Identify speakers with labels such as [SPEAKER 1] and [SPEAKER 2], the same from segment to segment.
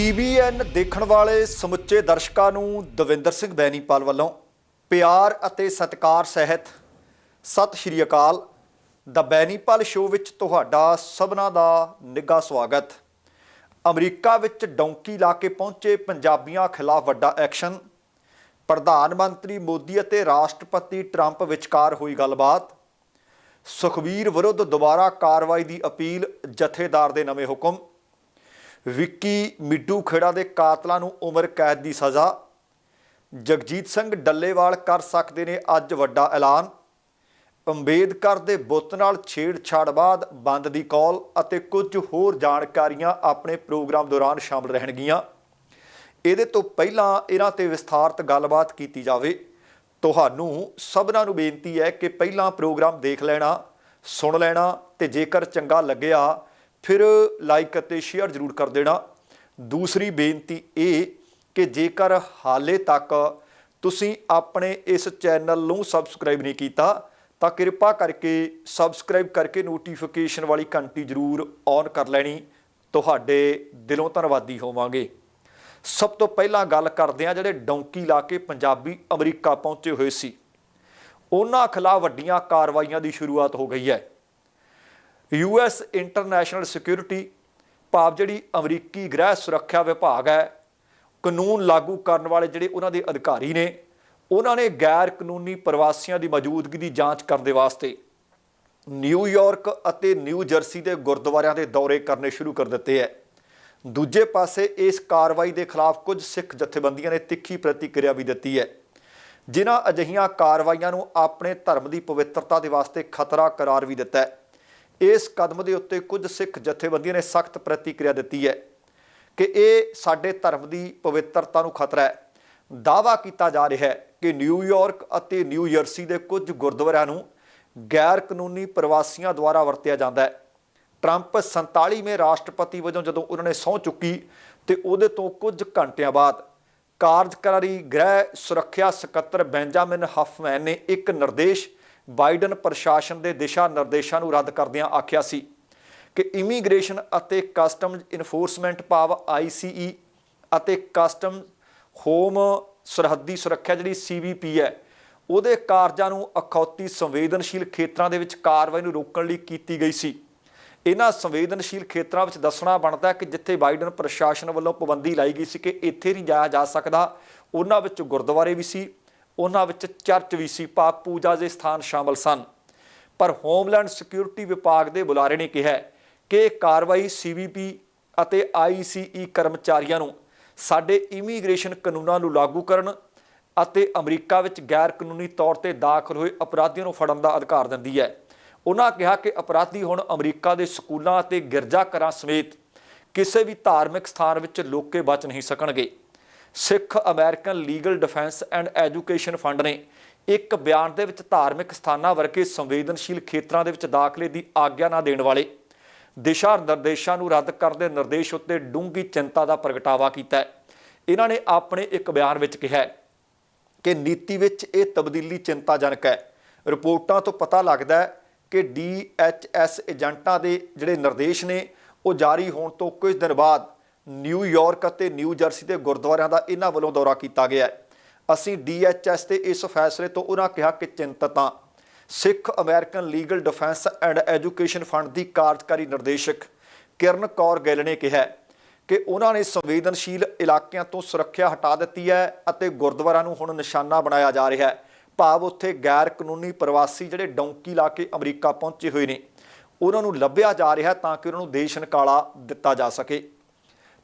[SPEAKER 1] TVN ਦੇਖਣ ਵਾਲੇ ਸਮੁੱਚੇ ਦਰਸ਼ਕਾਂ ਨੂੰ ਦਵਿੰਦਰ ਸਿੰਘ ਬੈਨੀਪਾਲ ਵੱਲੋਂ ਪਿਆਰ ਅਤੇ ਸਤਿਕਾਰ ਸਹਿਤ ਸਤਿ ਸ਼੍ਰੀ ਅਕਾਲ। ਦਾ ਬੈਨੀਪਾਲ ਸ਼ੋਅ ਵਿੱਚ ਤੁਹਾਡਾ ਸਭਨਾਂ ਦਾ ਨਿੱਘਾ ਸਵਾਗਤ। ਅਮਰੀਕਾ ਵਿੱਚ ਡੌਂਕੀ ਲਾ ਕੇ ਪਹੁੰਚੇ ਪੰਜਾਬੀਆਂ ਖਿਲਾਫ ਵੱਡਾ ਐਕਸ਼ਨ। ਪ੍ਰਧਾਨ ਮੰਤਰੀ ਮੋਦੀ ਅਤੇ ਰਾਸ਼ਟਰਪਤੀ ਟਰੰਪ ਵਿਚਕਾਰ ਹੋਈ ਗੱਲਬਾਤ। ਸੁਖਬੀਰ ਵਿਰੁੱਧ ਦੁਬਾਰਾ ਕਾਰਵਾਈ ਦੀ ਅਪੀਲ ਜਥੇਦਾਰ ਦੇ ਨਵੇਂ ਹੁਕਮ। ਵਿੱਕੀ ਮਿੱਡੂ ਖੇੜਾ ਦੇ ਕਾਤਲਾਂ ਨੂੰ ਉਮਰ ਕੈਦ ਦੀ ਸਜ਼ਾ। ਜਗਜੀਤ ਸਿੰਘ ਡੱਲੇਵਾਲ ਕਰ ਸਕਦੇ ਨੇ ਅੱਜ ਵੱਡਾ ਐਲਾਨ। ਅੰਬੇਦਕਰ ਦੇ ਬੁੱਤ ਨਾਲ ਛੇੜਛਾੜ ਬਾਅਦ ਬੰਦ ਦੀ ਕਾਲ ਅਤੇ ਕੁਝ ਹੋਰ ਜਾਣਕਾਰੀਆਂ ਆਪਣੇ ਪ੍ਰੋਗਰਾਮ ਦੌਰਾਨ ਸ਼ਾਮਲ ਰਹਿਣਗੀਆਂ। ਇਹਦੇ ਤੋਂ ਪਹਿਲਾਂ ਇਹਨਾਂ ਤੇ ਵਿਸਥਾਰਤ ਗੱਲਬਾਤ ਕੀਤੀ ਜਾਵੇ। ਤੁਹਾਨੂੰ ਸਭਨਾਂ ਨੂੰ ਬੇਨਤੀ ਹੈ ਕਿ ਪਹਿਲਾਂ ਪ੍ਰੋਗਰਾਮ ਦੇਖ ਲੈਣਾ, ਸੁਣ ਲੈਣਾ ਤੇ ਜੇਕਰ ਚੰਗਾ ਲੱਗਿਆ ਫਿਰ ਲਾਈਕ ਅਤੇ ਸ਼ੇਅਰ ਜ਼ਰੂਰ ਕਰ ਦੇਣਾ। ਦੂਸਰੀ ਬੇਨਤੀ ਇਹ ਕਿ ਜੇਕਰ ਹਾਲੇ ਤੱਕ ਤੁਸੀਂ ਆਪਣੇ ਇਸ ਚੈਨਲ ਨੂੰ ਸਬਸਕ੍ਰਾਈਬ ਨਹੀਂ ਕੀਤਾ, ਤਾਂ ਕਿਰਪਾ ਕਰਕੇ ਸਬਸਕ੍ਰਾਈਬ ਕਰਕੇ ਨੋਟੀਫਿਕੇਸ਼ਨ ਵਾਲੀ ਘੰਟੀ ਜ਼ਰੂਰ ਔਨ ਕਰ ਲੈਣੀ। ਤੁਹਾਡੇ ਦਿਲੋਂ ਧੰਨਵਾਦੀ ਹੋਵਾਂਗੇ। ਸਭ ਤੋਂ ਪਹਿਲਾਂ ਗੱਲ ਕਰਦੇ ਹਾਂ ਜਿਹੜੇ ਡੌਂਕੀ ਲਾ ਕੇ ਪੰਜਾਬੀ ਅਮਰੀਕਾ ਪਹੁੰਚੇ ਹੋਏ ਸੀ। ਉਹਨਾਂ ਖਿਲਾਫ ਵੱਡੀਆਂ ਕਾਰਵਾਈਆਂ ਦੀ ਸ਼ੁਰੂਆਤ ਹੋ ਗਈ ਹੈ। ਯੂ ਯੂਐਸ ਇੰਟਰਨੈਸ਼ਨਲ ਸਿਕਿਉਰਿਟੀ, ਭਾਵ ਜਿਹੜੀ ਅਮਰੀਕੀ ਗ੍ਰਹਿ ਸੁਰੱਖਿਆ ਵਿਭਾਗ ਹੈ, ਕਾਨੂੰਨ ਲਾਗੂ ਕਰਨ ਵਾਲੇ ਜਿਹੜੇ ਉਹਨਾਂ ਦੇ ਅਧਿਕਾਰੀ ਨੇ, ਉਹਨਾਂ ਨੇ ਗੈਰ ਕਾਨੂੰਨੀ ਪ੍ਰਵਾਸੀਆਂ ਦੀ ਮੌਜੂਦਗੀ ਦੀ ਜਾਂਚ ਕਰਨ ਦੇ ਵਾਸਤੇ ਨਿਊਯਾਰਕ ਅਤੇ ਨਿਊ ਜਰਸੀ ਦੇ ਗੁਰਦੁਆਰਿਆਂ ਦੇ ਦੌਰੇ ਕਰਨੇ ਸ਼ੁਰੂ ਕਰ ਦਿੱਤੇ ਹੈ। ਦੂਜੇ ਪਾਸੇ ਇਸ ਕਾਰਵਾਈ ਦੇ ਖਿਲਾਫ ਕੁਝ ਸਿੱਖ ਜਥੇਬੰਦੀਆਂ ਨੇ ਤਿੱਖੀ ਪ੍ਰਤੀਕਿਰਿਆ ਵੀ ਦਿੱਤੀ ਹੈ, ਜਿਨ੍ਹਾਂ ਅਜਿਹੀਆਂ ਕਾਰਵਾਈਆਂ ਨੂੰ ਆਪਣੇ ਧਰਮ ਦੀ ਪਵਿੱਤਰਤਾ ਦੇ ਵਾਸਤੇ ਖਤਰਾ ਕਰਾਰ ਵੀ ਦਿੱਤਾ ਹੈ। ਇਸ ਕਦਮ ਦੇ ਉੱਤੇ ਕੁਝ ਸਿੱਖ ਜਥੇਬੰਦੀਆਂ ਨੇ ਸਖਤ ਪ੍ਰਤੀਕਿਰਿਆ ਦਿੱਤੀ ਹੈ ਕਿ ਇਹ ਸਾਡੇ ਧਰਮ ਦੀ ਪਵਿੱਤਰਤਾ ਨੂੰ ਖਤਰਾ ਹੈ। ਦਾਵਾ ਕੀਤਾ ਜਾ ਰਿਹਾ ਹੈ ਕਿ ਨਿਊਯਾਰਕ ਅਤੇ ਨਿਊ ਜਰਸੀ ਦੇ ਕੁਝ ਗੁਰਦੁਆਰਿਆਂ ਨੂੰ ਗੈਰ ਕਾਨੂੰਨੀ ਪ੍ਰਵਾਸੀਆਂ ਦੁਆਰਾ ਵਰਤਿਆ ਜਾਂਦਾ ਹੈ। ਟਰੰਪ 47ਵੇਂ ਰਾਸ਼ਟਰਪਤੀ ਵਜੋਂ ਜਦੋਂ ਉਹਨਾਂ ਨੇ ਸਹੁੰ ਚੁੱਕੀ ਤੇ ਉਹਦੇ ਤੋਂ ਕੁਝ ਘੰਟਿਆਂ ਬਾਅਦ ਕਾਰਜਕਾਰੀ ਗ੍ਰਹਿ ਸੁਰੱਖਿਆ ਸਕੱਤਰ ਬੈਂਜਾਮਿਨ ਹਫਮੈਨ ਨੇ ਇੱਕ ਨਿਰਦੇਸ਼ ਬਾਈਡਨ ਪ੍ਰਸ਼ਾਸਨ ਦੇ ਦਿਸ਼ਾ ਨਿਰਦੇਸ਼ਾਂ ਨੂੰ ਰੱਦ ਕਰਦਿਆਂ ਆਖਿਆ ਸੀ ਕਿ ਇਮੀਗ੍ਰੇਸ਼ਨ ਅਤੇ ਕਸਟਮਜ਼ ਇਨਫੋਰਸਮੈਂਟ ਭਾਵ ਆਈਸੀਈ ਅਤੇ ਕਸਟਮ ਹੋਮ ਸਰਹੱਦੀ ਸੁਰੱਖਿਆ ਜਿਹੜੀ ਸੀਬੀਪੀ ਹੈ, ਉਹਦੇ ਕਾਰਜਾਂ ਨੂੰ ਅਖੌਤੀ ਸੰਵੇਦਨਸ਼ੀਲ ਖੇਤਰਾਂ ਦੇ ਵਿੱਚ ਕਾਰਵਾਈ ਨੂੰ ਰੋਕਣ ਲਈ ਕੀਤੀ ਗਈ ਸੀ। ਇਹਨਾਂ ਸੰਵੇਦਨਸ਼ੀਲ ਖੇਤਰਾਂ ਵਿੱਚ ਦੱਸਣਾ ਬਣਦਾ ਕਿ ਜਿੱਥੇ ਬਾਈਡਨ ਪ੍ਰਸ਼ਾਸਨ ਵੱਲੋਂ ਪਾਬੰਦੀ ਲਾਈ ਗਈ ਸੀ ਕਿ ਇੱਥੇ ਨਹੀਂ ਜਾਇਆ ਜਾ ਸਕਦਾ, ਉਹਨਾਂ ਵਿੱਚ ਗੁਰਦੁਆਰੇ ਵੀ ਸੀ ਉਹਨਾਂ ਵਿੱਚ ਚਰਚ ਵੀ ਸੀ ਪਾਪ ਪੂਜਾ ਦੇ ਸਥਾਨ ਸ਼ਾਮਲ ਸਨ। ਪਰ ਹੋਮਲੈਂਡ ਸਿਕਿਉਰਿਟੀ ਵਿਭਾਗ ਦੇ ਬੁਲਾਰੇ ਨੇ ਕਿਹਾ ਕਿ ਇਹ ਕਾਰਵਾਈ ਸੀਬੀਪੀ ਅਤੇ ਆਈਸੀਈ ਕਰਮਚਾਰੀਆਂ ਨੂੰ ਸਾਡੇ ਇਮੀਗ੍ਰੇਸ਼ਨ ਕਾਨੂੰਨਾਂ ਨੂੰ ਲਾਗੂ ਕਰਨ ਅਤੇ ਅਮਰੀਕਾ ਵਿੱਚ ਗੈਰ ਕਾਨੂੰਨੀ ਤੌਰ ਤੇ ਦਾਖਲ ਹੋਏ ਅਪਰਾਧੀਆਂ ਨੂੰ ਫੜਨ ਦਾ ਅਧਿਕਾਰ ਦਿੰਦੀ ਹੈ। ਉਹਨਾਂ ਕਿਹਾ ਕਿ ਅਪਰਾਧੀ ਹੁਣ ਅਮਰੀਕਾ ਦੇ ਸਕੂਲਾਂ ਅਤੇ ਗਿਰਜਾਘਰਾਂ ਸਮੇਤ ਕਿਸੇ ਵੀ ਧਾਰਮਿਕ ਸਥਾਨ ਵਿੱਚ ਲੋਕੇ ਬਚ ਨਹੀਂ ਸਕਣਗੇ। Sikh American legal defence and education fund ਨੇ ਇੱਕ ਬਿਆਨ ਦੇ ਵਿੱਚ ਧਾਰਮਿਕ ਸਥਾਨਾਂ ਵਰਗੇ ਸੰਵੇਦਨਸ਼ੀਲ ਖੇਤਰਾਂ ਦੇ ਵਿੱਚ ਦਾਖਲੇ ਦੀ ਆਗਿਆ ਨਾ ਦੇਣ ਵਾਲੇ ਦਿਸ਼ਾ ਨਿਰਦੇਸ਼ਾਂ ਨੂੰ ਰੱਦ ਕਰਨ ਦੇ ਨਿਰਦੇਸ਼ ਉੱਤੇ ਡੂੰਘੀ ਚਿੰਤਾ ਦਾ ਪ੍ਰਗਟਾਵਾ ਕੀਤਾ ਇਹਨਾਂ ਨੇ ਆਪਣੇ ਇੱਕ ਬਿਆਨ ਵਿੱਚ ਕਿਹਾ ਕਿ ਨੀਤੀ ਵਿੱਚ ਇਹ ਤਬਦੀਲੀ ਚਿੰਤਾਜਨਕ ਹੈ। ਰਿਪੋਰਟਾਂ ਤੋਂ ਪਤਾ ਲੱਗਦਾ ਹੈ ਕਿ ਡੀਐਚਐਸ ਏਜੰਟਾਂ ਦੇ ਜਿਹੜੇ ਨਿਰਦੇਸ਼ ਨੇ, ਉਹ ਜਾਰੀ ਹੋਣ ਤੋਂ ਕੁਝ ਦਿਨ ਬਾਅਦ ਨਿਊਯਾਰਕ ਅਤੇ ਨਿਊ ਜਰਸੀ ਦੇ ਗੁਰਦੁਆਰਿਆਂ ਦਾ ਇਹਨਾਂ ਵੱਲੋਂ ਦੌਰਾ ਕੀਤਾ ਗਿਆ ਹੈ। ਅਸੀਂ ਡੀਐਚਐਸ ਦੇ ਇਸ ਫੈਸਲੇ ਤੋਂ ਉਹਨਾਂ ਕਿਹਾ ਕਿ ਚਿੰਤਤ ਹਾਂ। Sikh American legal defence and education fund ਦੀ ਕਾਰਜਕਾਰੀ ਨਿਰਦੇਸ਼ਕ ਕਿਰਨ ਕੌਰ ਗਿੱਲ ਨੇ ਕਿਹਾ ਕਿ ਉਹਨਾਂ ਨੇ ਸੰਵੇਦਨਸ਼ੀਲ ਇਲਾਕਿਆਂ ਤੋਂ ਸੁਰੱਖਿਆ ਹਟਾ ਦਿੱਤੀ ਹੈ ਅਤੇ ਗੁਰਦੁਆਰਿਆਂ ਨੂੰ ਹੁਣ ਨਿਸ਼ਾਨਾ ਬਣਾਇਆ ਜਾ ਰਿਹਾ ਹੈ। ਭਾਵ ਉੱਥੇ ਗੈਰ ਕਾਨੂੰਨੀ ਪ੍ਰਵਾਸੀ ਜਿਹੜੇ ਡੌਂਕੀ ਲਾ ਕੇ ਅਮਰੀਕਾ ਪਹੁੰਚੇ ਹੋਏ ਨੇ ਉਹਨਾਂ ਨੂੰ ਲੱਭਿਆ ਜਾ ਰਿਹਾ ਤਾਂ ਕਿ ਉਹਨਾਂ ਨੂੰ ਦੇਸ਼ ਨਿਕਾਲਾ ਦਿੱਤਾ ਜਾ ਸਕੇ।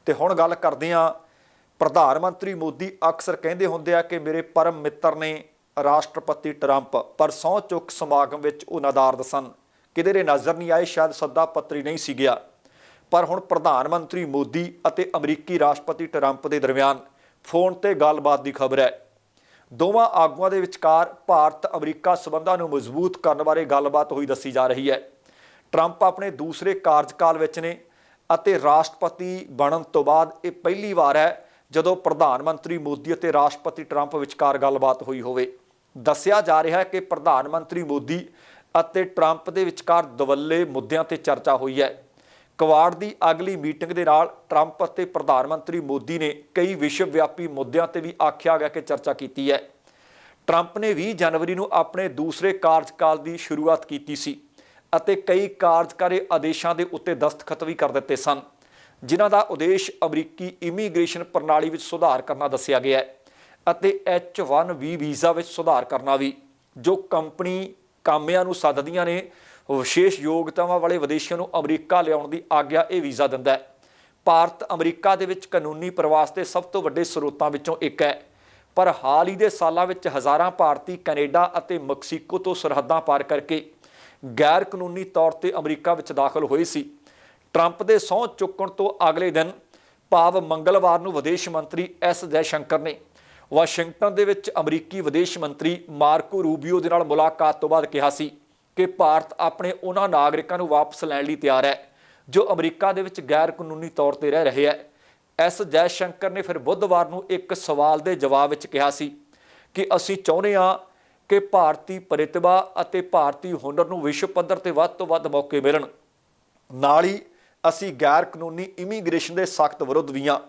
[SPEAKER 1] ਤੇ ਹੁਣ ਗੱਲ ਕਰਦੇ ਹਾਂ। ਪ੍ਰਧਾਨ ਮੰਤਰੀ ਮੋਦੀ ਅਕਸਰ ਕਹਿੰਦੇ ਹੁੰਦੇ ਆ ਕਿ ਮੇਰੇ ਪਰਮ ਮਿੱਤਰ ਨੇ ਰਾਸ਼ਟਰਪਤੀ ਟਰੰਪ, ਪਰ ਸਹੁੰ ਚੁੱਕ ਸਮਾਗਮ ਵਿੱਚ ਉਹ ਨਦਾਰਦ ਸਨ। ਕਿਤੇ ਦੇ ਨਜ਼ਰ ਨਹੀਂ ਆਏ, ਸ਼ਾਇਦ ਸੱਦਾ ਪੱਤਰੀ ਨਹੀਂ ਸੀ ਗਿਆ। ਪਰ ਹੁਣ ਪ੍ਰਧਾਨ ਮੰਤਰੀ ਮੋਦੀ ਅਤੇ ਅਮਰੀਕੀ ਰਾਸ਼ਟਰਪਤੀ ਟਰੰਪ ਦੇ ਦਰਮਿਆਨ ਫੋਨ ਤੇ ਗੱਲਬਾਤ ਦੀ ਖਬਰ ਹੈ। ਦੋਵਾਂ ਆਗੂਆਂ ਦੇ ਵਿਚਕਾਰ ਭਾਰਤ ਅਮਰੀਕਾ ਸਬੰਧਾਂ ਨੂੰ ਮਜ਼ਬੂਤ ਕਰਨ ਬਾਰੇ ਗੱਲਬਾਤ ਹੋਈ ਦੱਸੀ ਜਾ ਰਹੀ ਹੈ। ਟਰੰਪ ਆਪਣੇ ਦੂਸਰੇ ਕਾਰਜਕਾਲ ਵਿੱਚ ਨੇ। ਅਤੇ ਰਾਸ਼ਟਰਪਤੀ ਬਣਨ ਤੋਂ ਬਾਅਦ ਇਹ ਪਹਿਲੀ ਵਾਰ ਹੈ ਜਦੋਂ ਪ੍ਰਧਾਨ ਮੰਤਰੀ ਮੋਦੀ ਅਤੇ ਰਾਸ਼ਟਰਪਤੀ ਟਰੰਪ ਵਿਚਕਾਰ ਗੱਲਬਾਤ ਹੋਈ ਹੋਵੇ। ਦੱਸਿਆ ਜਾ ਰਿਹਾ ਹੈ ਕਿ ਪ੍ਰਧਾਨ ਮੰਤਰੀ ਮੋਦੀ ਅਤੇ ਟਰੰਪ ਦੇ ਵਿਚਕਾਰ ਦਵੱਲੇ ਮੁੱਦਿਆਂ ਤੇ ਚਰਚਾ ਹੋਈ ਹੈ। ਕੁਆਡ ਦੀ ਅਗਲੀ ਮੀਟਿੰਗ ਦੇ ਨਾਲ ਟਰੰਪ ਅਤੇ ਪ੍ਰਧਾਨ ਮੰਤਰੀ ਮੋਦੀ ਨੇ ਕਈ ਵਿਸ਼ਵ ਵਿਆਪੀ ਮੁੱਦਿਆਂ ਤੇ ਵੀ ਆਖਿਆ ਗਿਆ ਕਿ ਚਰਚਾ ਕੀਤੀ ਹੈ। ਟਰੰਪ ਨੇ 20 ਜਨਵਰੀ ਨੂੰ ਆਪਣੇ ਦੂਸਰੇ ਕਾਰਜਕਾਲ ਦੀ ਸ਼ੁਰੂਆਤ ਕੀਤੀ ਸੀ। ਅਤੇ ਕਈ ਕਾਰਜਕਾਰੀ ਆਦੇਸ਼ਾਂ ਦੇ ਉੱਤੇ ਦਸਤਖਤ ਵੀ ਕਰ ਦਿੱਤੇ ਸਨ, ਜਿਨ੍ਹਾਂ ਦਾ ਉਦੇਸ਼ ਅਮਰੀਕੀ ਇਮੀਗ੍ਰੇਸ਼ਨ ਪ੍ਰਣਾਲੀ ਵਿੱਚ ਸੁਧਾਰ ਕਰਨਾ ਦੱਸਿਆ ਗਿਆ ਹੈ ਅਤੇ H1B ਵੀਜ਼ਾ ਵਿੱਚ ਸੁਧਾਰ ਕਰਨਾ ਵੀ, ਜੋ ਕੰਪਨੀ ਕਾਮਿਆਂ ਨੂੰ ਸੱਦਦੀਆਂ ਨੇ, ਵਿਸ਼ੇਸ਼ ਯੋਗਤਾਵਾਂ ਵਾਲੇ ਵਿਦੇਸ਼ੀਆਂ ਨੂੰ ਅਮਰੀਕਾ ਲਿਆਉਣ ਦੀ ਆਗਿਆ ਇਹ ਵੀਜ਼ਾ ਦਿੰਦਾ ਹੈ। ਭਾਰਤ ਅਮਰੀਕਾ ਦੇ ਵਿੱਚ ਕਾਨੂੰਨੀ ਪ੍ਰਵਾਸ ਦੇ ਸਭ ਤੋਂ ਵੱਡੇ ਸਰੋਤਾਂ ਵਿੱਚੋਂ ਇੱਕ ਹੈ। ਪਰ ਹਾਲ ਹੀ ਦੇ ਸਾਲਾਂ ਵਿੱਚ ਹਜ਼ਾਰਾਂ ਭਾਰਤੀ, ਕੈਨੇਡਾ ਅਤੇ ਮੈਕਸੀਕੋ ਤੋਂ ਸਰਹੱਦਾਂ ਪਾਰ ਕਰਕੇ ਗੈਰ ਕਾਨੂੰਨੀ ਤੌਰ ਤੇ ਅਮਰੀਕਾ ਵਿੱਚ ਦਾਖਲ ਹੋਏ ਸੀ। ਟਰੰਪ ਦੇ ਸਹੁੰ ਚੁੱਕਣ ਤੋਂ ਅਗਲੇ ਦਿਨ ਭਾਵ ਮੰਗਲਵਾਰ ਨੂੰ ਵਿਦੇਸ਼ ਮੰਤਰੀ ਐਸ ਜੈਸ਼ੰਕਰ ਨੇ ਵਾਸ਼ਿੰਗਟਨ ਦੇ ਵਿੱਚ ਅਮਰੀਕੀ ਵਿਦੇਸ਼ ਮੰਤਰੀ ਮਾਰਕੋ ਰੂਬੀਓ ਦੇ ਨਾਲ ਮੁਲਾਕਾਤ ਤੋਂ ਬਾਅਦ ਕਿਹਾ ਸੀ ਕਿ ਭਾਰਤ ਆਪਣੇ ਉਹਨਾਂ ਨਾਗਰਿਕਾਂ ਨੂੰ ਵਾਪਸ ਲੈਣ ਲਈ ਤਿਆਰ ਹੈ, ਜੋ ਅਮਰੀਕਾ ਦੇ ਵਿੱਚ ਗੈਰ ਕਾਨੂੰਨੀ ਤੌਰ ਤੇ ਰਹਿ ਰਹੇ ਹੈ। ਐਸ ਜੈਸ਼ੰਕਰ ਨੇ ਫਿਰ ਬੁੱਧਵਾਰ ਨੂੰ ਇੱਕ ਸਵਾਲ ਦੇ ਜਵਾਬ ਵਿੱਚ ਕਿਹਾ ਸੀ ਕਿ ਅਸੀਂ ਚਾਹੁੰਦੇ ਹਾਂ ਕਿ ਭਾਰਤੀ ਪ੍ਰਤਿਭਾ ਅਤੇ ਭਾਰਤੀ ਹੁਨਰ ਨੂੰ ਵਿਸ਼ਵ ਪੱਧਰ ਤੇ ਵੱਧ ਤੋਂ ਵੱਧ ਮੌਕੇ ਮਿਲਣ। ਨਾਲ ਹੀ ਅਸੀਂ ਗੈਰ ਕਾਨੂੰਨੀ ਇਮੀਗ੍ਰੇਸ਼ਨ ਦੇ ਸਖਤ ਵਿਰੁੱਧ ਵੀ ਹਾਂ।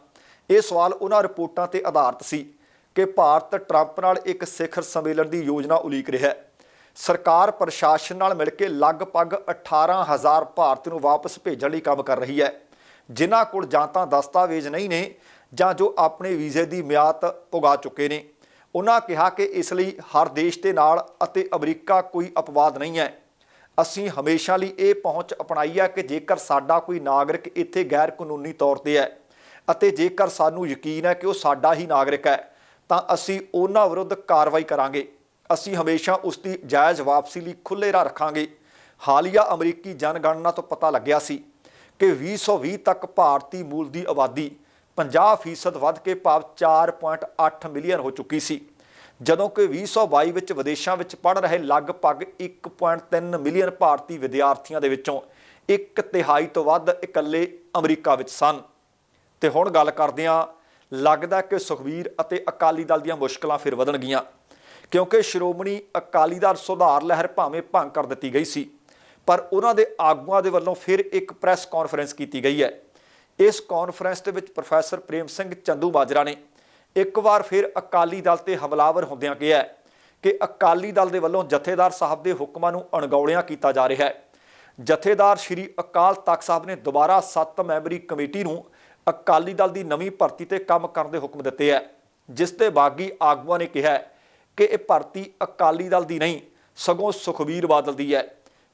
[SPEAKER 1] ਇਹ ਸਵਾਲ ਉਹਨਾਂ ਰਿਪੋਰਟਾਂ ਤੇ ਆਧਾਰਿਤ ਸੀ ਕਿ ਭਾਰਤ ਟਰੰਪ ਨਾਲ ਇੱਕ ਸਿਖਰ ਸੰਮੇਲਨ ਦੀ ਯੋਜਨਾ ਉਲੀਕ ਰਿਹਾ ਹੈ। ਸਰਕਾਰ ਪ੍ਰਸ਼ਾਸਨ ਨਾਲ ਮਿਲ ਕੇ ਲਗਭਗ 18000 ਭਾਰਤੀ ਨੂੰ ਵਾਪਸ ਭੇਜਣ ਲਈ ਕੰਮ ਕਰ ਰਹੀ ਹੈ। ਜਿਨ੍ਹਾਂ ਕੋਲ ਜਾਂ ਤਾਂ ਦਸਤਾਵੇਜ਼ ਨਹੀਂ ਨੇ ਜਾਂ ਜੋ ਆਪਣੇ ਵੀਜ਼ੇ ਦੀ ਮਿਆਦ ਉਗਾ ਚੁੱਕੇ ਨੇ। ਉਹਨਾਂ ਕਿਹਾ ਕਿ ਇਸ ਲਈ ਹਰ ਦੇਸ਼ ਦੇ ਨਾਲ ਅਤੇ ਅਮਰੀਕਾ ਕੋਈ ਅਪਵਾਦ ਨਹੀਂ ਹੈ। ਅਸੀਂ ਹਮੇਸ਼ਾ ਲਈ ਇਹ ਪਹੁੰਚ ਅਪਣਾਈ ਹੈ ਕਿ ਜੇਕਰ ਸਾਡਾ ਕੋਈ ਨਾਗਰਿਕ ਇੱਥੇ ਗੈਰ ਕਾਨੂੰਨੀ ਤੌਰ ਤੇ ਹੈ ਅਤੇ ਜੇਕਰ ਸਾਨੂੰ ਯਕੀਨ ਹੈ ਕਿ ਉਹ ਸਾਡਾ ਹੀ ਨਾਗਰਿਕ ਹੈ, ਤਾਂ ਅਸੀਂ ਉਹਨਾਂ ਵਿਰੁੱਧ ਕਾਰਵਾਈ ਕਰਾਂਗੇ। ਅਸੀਂ ਹਮੇਸ਼ਾ ਉਸ ਦੀ ਜਾਇਜ਼ ਵਾਪਸੀ ਲਈ ਖੁੱਲ੍ਹੇ ਰਾਹ ਰੱਖਾਂਗੇ। ਹਾਲੀਆ ਅਮਰੀਕੀ ਜਨਗਣਨਾ ਤੋਂ ਪਤਾ ਲੱਗਿਆ ਸੀ ਕਿ 2020 ਤੱਕ ਭਾਰਤੀ ਮੂਲ ਦੀ ਆਬਾਦੀ 50% ਵੱਧ ਕੇ ਭਾਵ 4.8 ਮਿਲੀਅਨ ਹੋ ਚੁੱਕੀ ਸੀ। ਜਦੋਂ ਕਿ 2022 ਵਿੱਚ ਵਿਦੇਸ਼ਾਂ ਵਿੱਚ ਪੜ੍ਹ ਰਹੇ ਲਗਭਗ 1.3 ਮਿਲੀਅਨ ਭਾਰਤੀ ਵਿਦਿਆਰਥੀਆਂ ਦੇ ਵਿੱਚੋਂ ਇੱਕ ਤਿਹਾਈ ਤੋਂ ਵੱਧ ਇਕੱਲੇ ਅਮਰੀਕਾ ਵਿੱਚ ਸਨ। ਤੇ ਹੁਣ ਗੱਲ ਕਰਦੇ ਹਾਂ, ਲੱਗਦਾ ਕਿ ਸੁਖਵੀਰ ਅਤੇ ਅਕਾਲੀ ਦਲ ਦੀਆਂ ਮੁਸ਼ਕਲਾਂ ਫਿਰ ਵਧਣਗੀਆਂ, ਕਿਉਂਕਿ ਸ਼੍ਰੋਮਣੀ ਅਕਾਲੀ ਦਲ ਸੁਧਾਰ ਲਹਿਰ ਭਾਵੇਂ ਭੰਗ ਕਰ ਦਿੱਤੀ ਗਈ ਸੀ, ਪਰ ਉਹਨਾਂ ਦੇ ਆਗੂਆਂ ਦੇ ਵੱਲੋਂ ਫਿਰ ਇੱਕ ਪ੍ਰੈਸ ਕਾਨਫਰੰਸ ਕੀਤੀ ਗਈ ਹੈ। ਇਸ ਕਾਨਫਰੰਸ ਦੇ ਵਿੱਚ ਪ੍ਰੋਫੈਸਰ ਪ੍ਰੇਮ ਸਿੰਘ ਚੰਦੂ ਮਾਜਰਾ ਨੇ ਇੱਕ ਵਾਰ ਫਿਰ ਅਕਾਲੀ ਦਲ ਤੇ ਹਮਲਾਵਰ ਹੁੰਦਿਆਂ ਕਿਹਾ ਕਿ ਅਕਾਲੀ ਦਲ ਦੇ ਵੱਲੋਂ ਜਥੇਦਾਰ ਸਾਹਿਬ ਦੇ ਹੁਕਮਾਂ ਨੂੰ ਅਣਗੌਲਿਆਂ ਕੀਤਾ ਜਾ ਰਿਹਾ ਹੈ। ਜਥੇਦਾਰ ਸ਼੍ਰੀ ਅਕਾਲ ਤਖਤ ਸਾਹਿਬ ਨੇ ਦੁਬਾਰਾ 7 ਮੈਂਬਰੀ ਕਮੇਟੀ ਨੂੰ ਅਕਾਲੀ ਦਲ ਦੀ ਨਵੀਂ ਭਰਤੀ ਤੇ ਕੰਮ ਕਰਨ ਦੇ ਹੁਕਮ ਦਿੱਤੇ ਹੈ, ਜਿਸ ਤੇ ਬਾਗੀ ਆਗੂਆਂ ਨੇ ਕਿਹਾ ਕਿ ਇਹ ਭਰਤੀ ਅਕਾਲੀ ਦਲ ਦੀ ਨਹੀਂ, ਸਗੋਂ ਸੁਖਬੀਰ ਬਾਦਲ ਦੀ ਹੈ।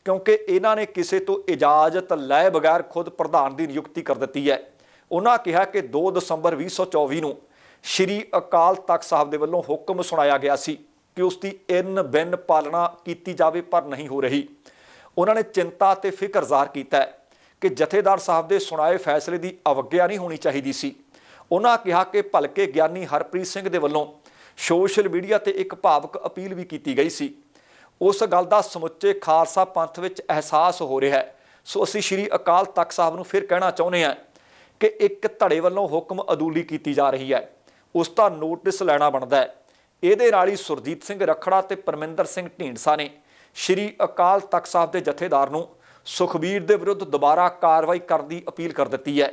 [SPEAKER 1] ਕਿਉਂਕਿ ਇਹਨਾਂ ਨੇ ਕਿਸੇ ਤੋਂ ਇਜਾਜ਼ਤ ਲੈ ਬਗੈਰ ਖੁਦ ਪ੍ਰਧਾਨ ਦੀ ਨਿਯੁਕਤੀ ਕਰ ਦਿੱਤੀ ਹੈ। ਉਹਨਾਂ ਕਿਹਾ ਕਿ 2 ਦਸੰਬਰ 2024 ਨੂੰ ਸ਼੍ਰੀ ਅਕਾਲ ਤਖਤ ਸਾਹਿਬ ਦੇ ਵੱਲੋਂ ਹੁਕਮ ਸੁਣਾਇਆ ਗਿਆ ਸੀ ਕਿ ਉਸ ਦੀ ਇਨ ਬਿਨ ਪਾਲਣਾ ਕੀਤੀ ਜਾਵੇ, ਪਰ ਨਹੀਂ ਹੋ ਰਹੀ। ਉਹਨਾਂ ਨੇ ਚਿੰਤਾ ਤੇ ਫਿਕਰ ਜ਼ਾਹਰ ਕੀਤਾ ਕਿ ਜਥੇਦਾਰ ਸਾਹਿਬ ਦੇ ਸੁਣਾਏ ਫੈਸਲੇ ਦੀ ਅਵਗਿਆ ਨਹੀਂ ਹੋਣੀ ਚਾਹੀਦੀ ਸੀ। ਉਹਨਾਂ ਕਿਹਾ ਕਿ ਭਲਕੇ ਗਿਆਨੀ ਹਰਪ੍ਰੀਤ ਸਿੰਘ ਦੇ ਵੱਲੋਂ ਸੋਸ਼ਲ ਮੀਡੀਆ ਤੇ ਇੱਕ ਭਾਵਕ ਅਪੀਲ ਵੀ ਕੀਤੀ ਗਈ ਸੀ। ਉਸ ਗੱਲ ਦਾ ਸਮੁੱਚੇ ਖਾਲਸਾ ਪੰਥ ਵਿੱਚ ਅਹਿਸਾਸ ਹੋ ਰਿਹਾ ਹੈ। ਸੋ ਅਸੀਂ ਸ਼੍ਰੀ ਅਕਾਲ ਤਖਤ ਸਾਹਿਬ ਨੂੰ ਫਿਰ ਕਹਿਣਾ ਚਾਹੁੰਦੇ ਹਾਂ ਕਿ ਇੱਕ ਧੜੇ ਵੱਲੋਂ ਹੁਕਮ ਅਦੂਲੀ ਕੀਤੀ ਜਾ ਰਹੀ ਹੈ। ਉਸ ਦਾ ਨੋਟਿਸ ਲੈਣਾ ਬਣਦਾ ਹੈ। ਇਹਦੇ ਨਾਲ ਹੀ ਸੁਰਜੀਤ ਸਿੰਘ ਰਖੜਾ ਤੇ ਪਰਮਿੰਦਰ ਸਿੰਘ ਢੀਂਡਸਾ ਨੇ ਸ਼੍ਰੀ ਅਕਾਲ ਤਖਤ ਸਾਹਿਬ ਦੇ ਜਥੇਦਾਰ ਨੂੰ ਸੁਖਬੀਰ ਦੇ ਵਿਰੁੱਧ ਦੁਬਾਰਾ ਕਾਰਵਾਈ ਕਰਨ ਦੀ ਅਪੀਲ ਕਰ ਦਿੱਤੀ ਹੈ।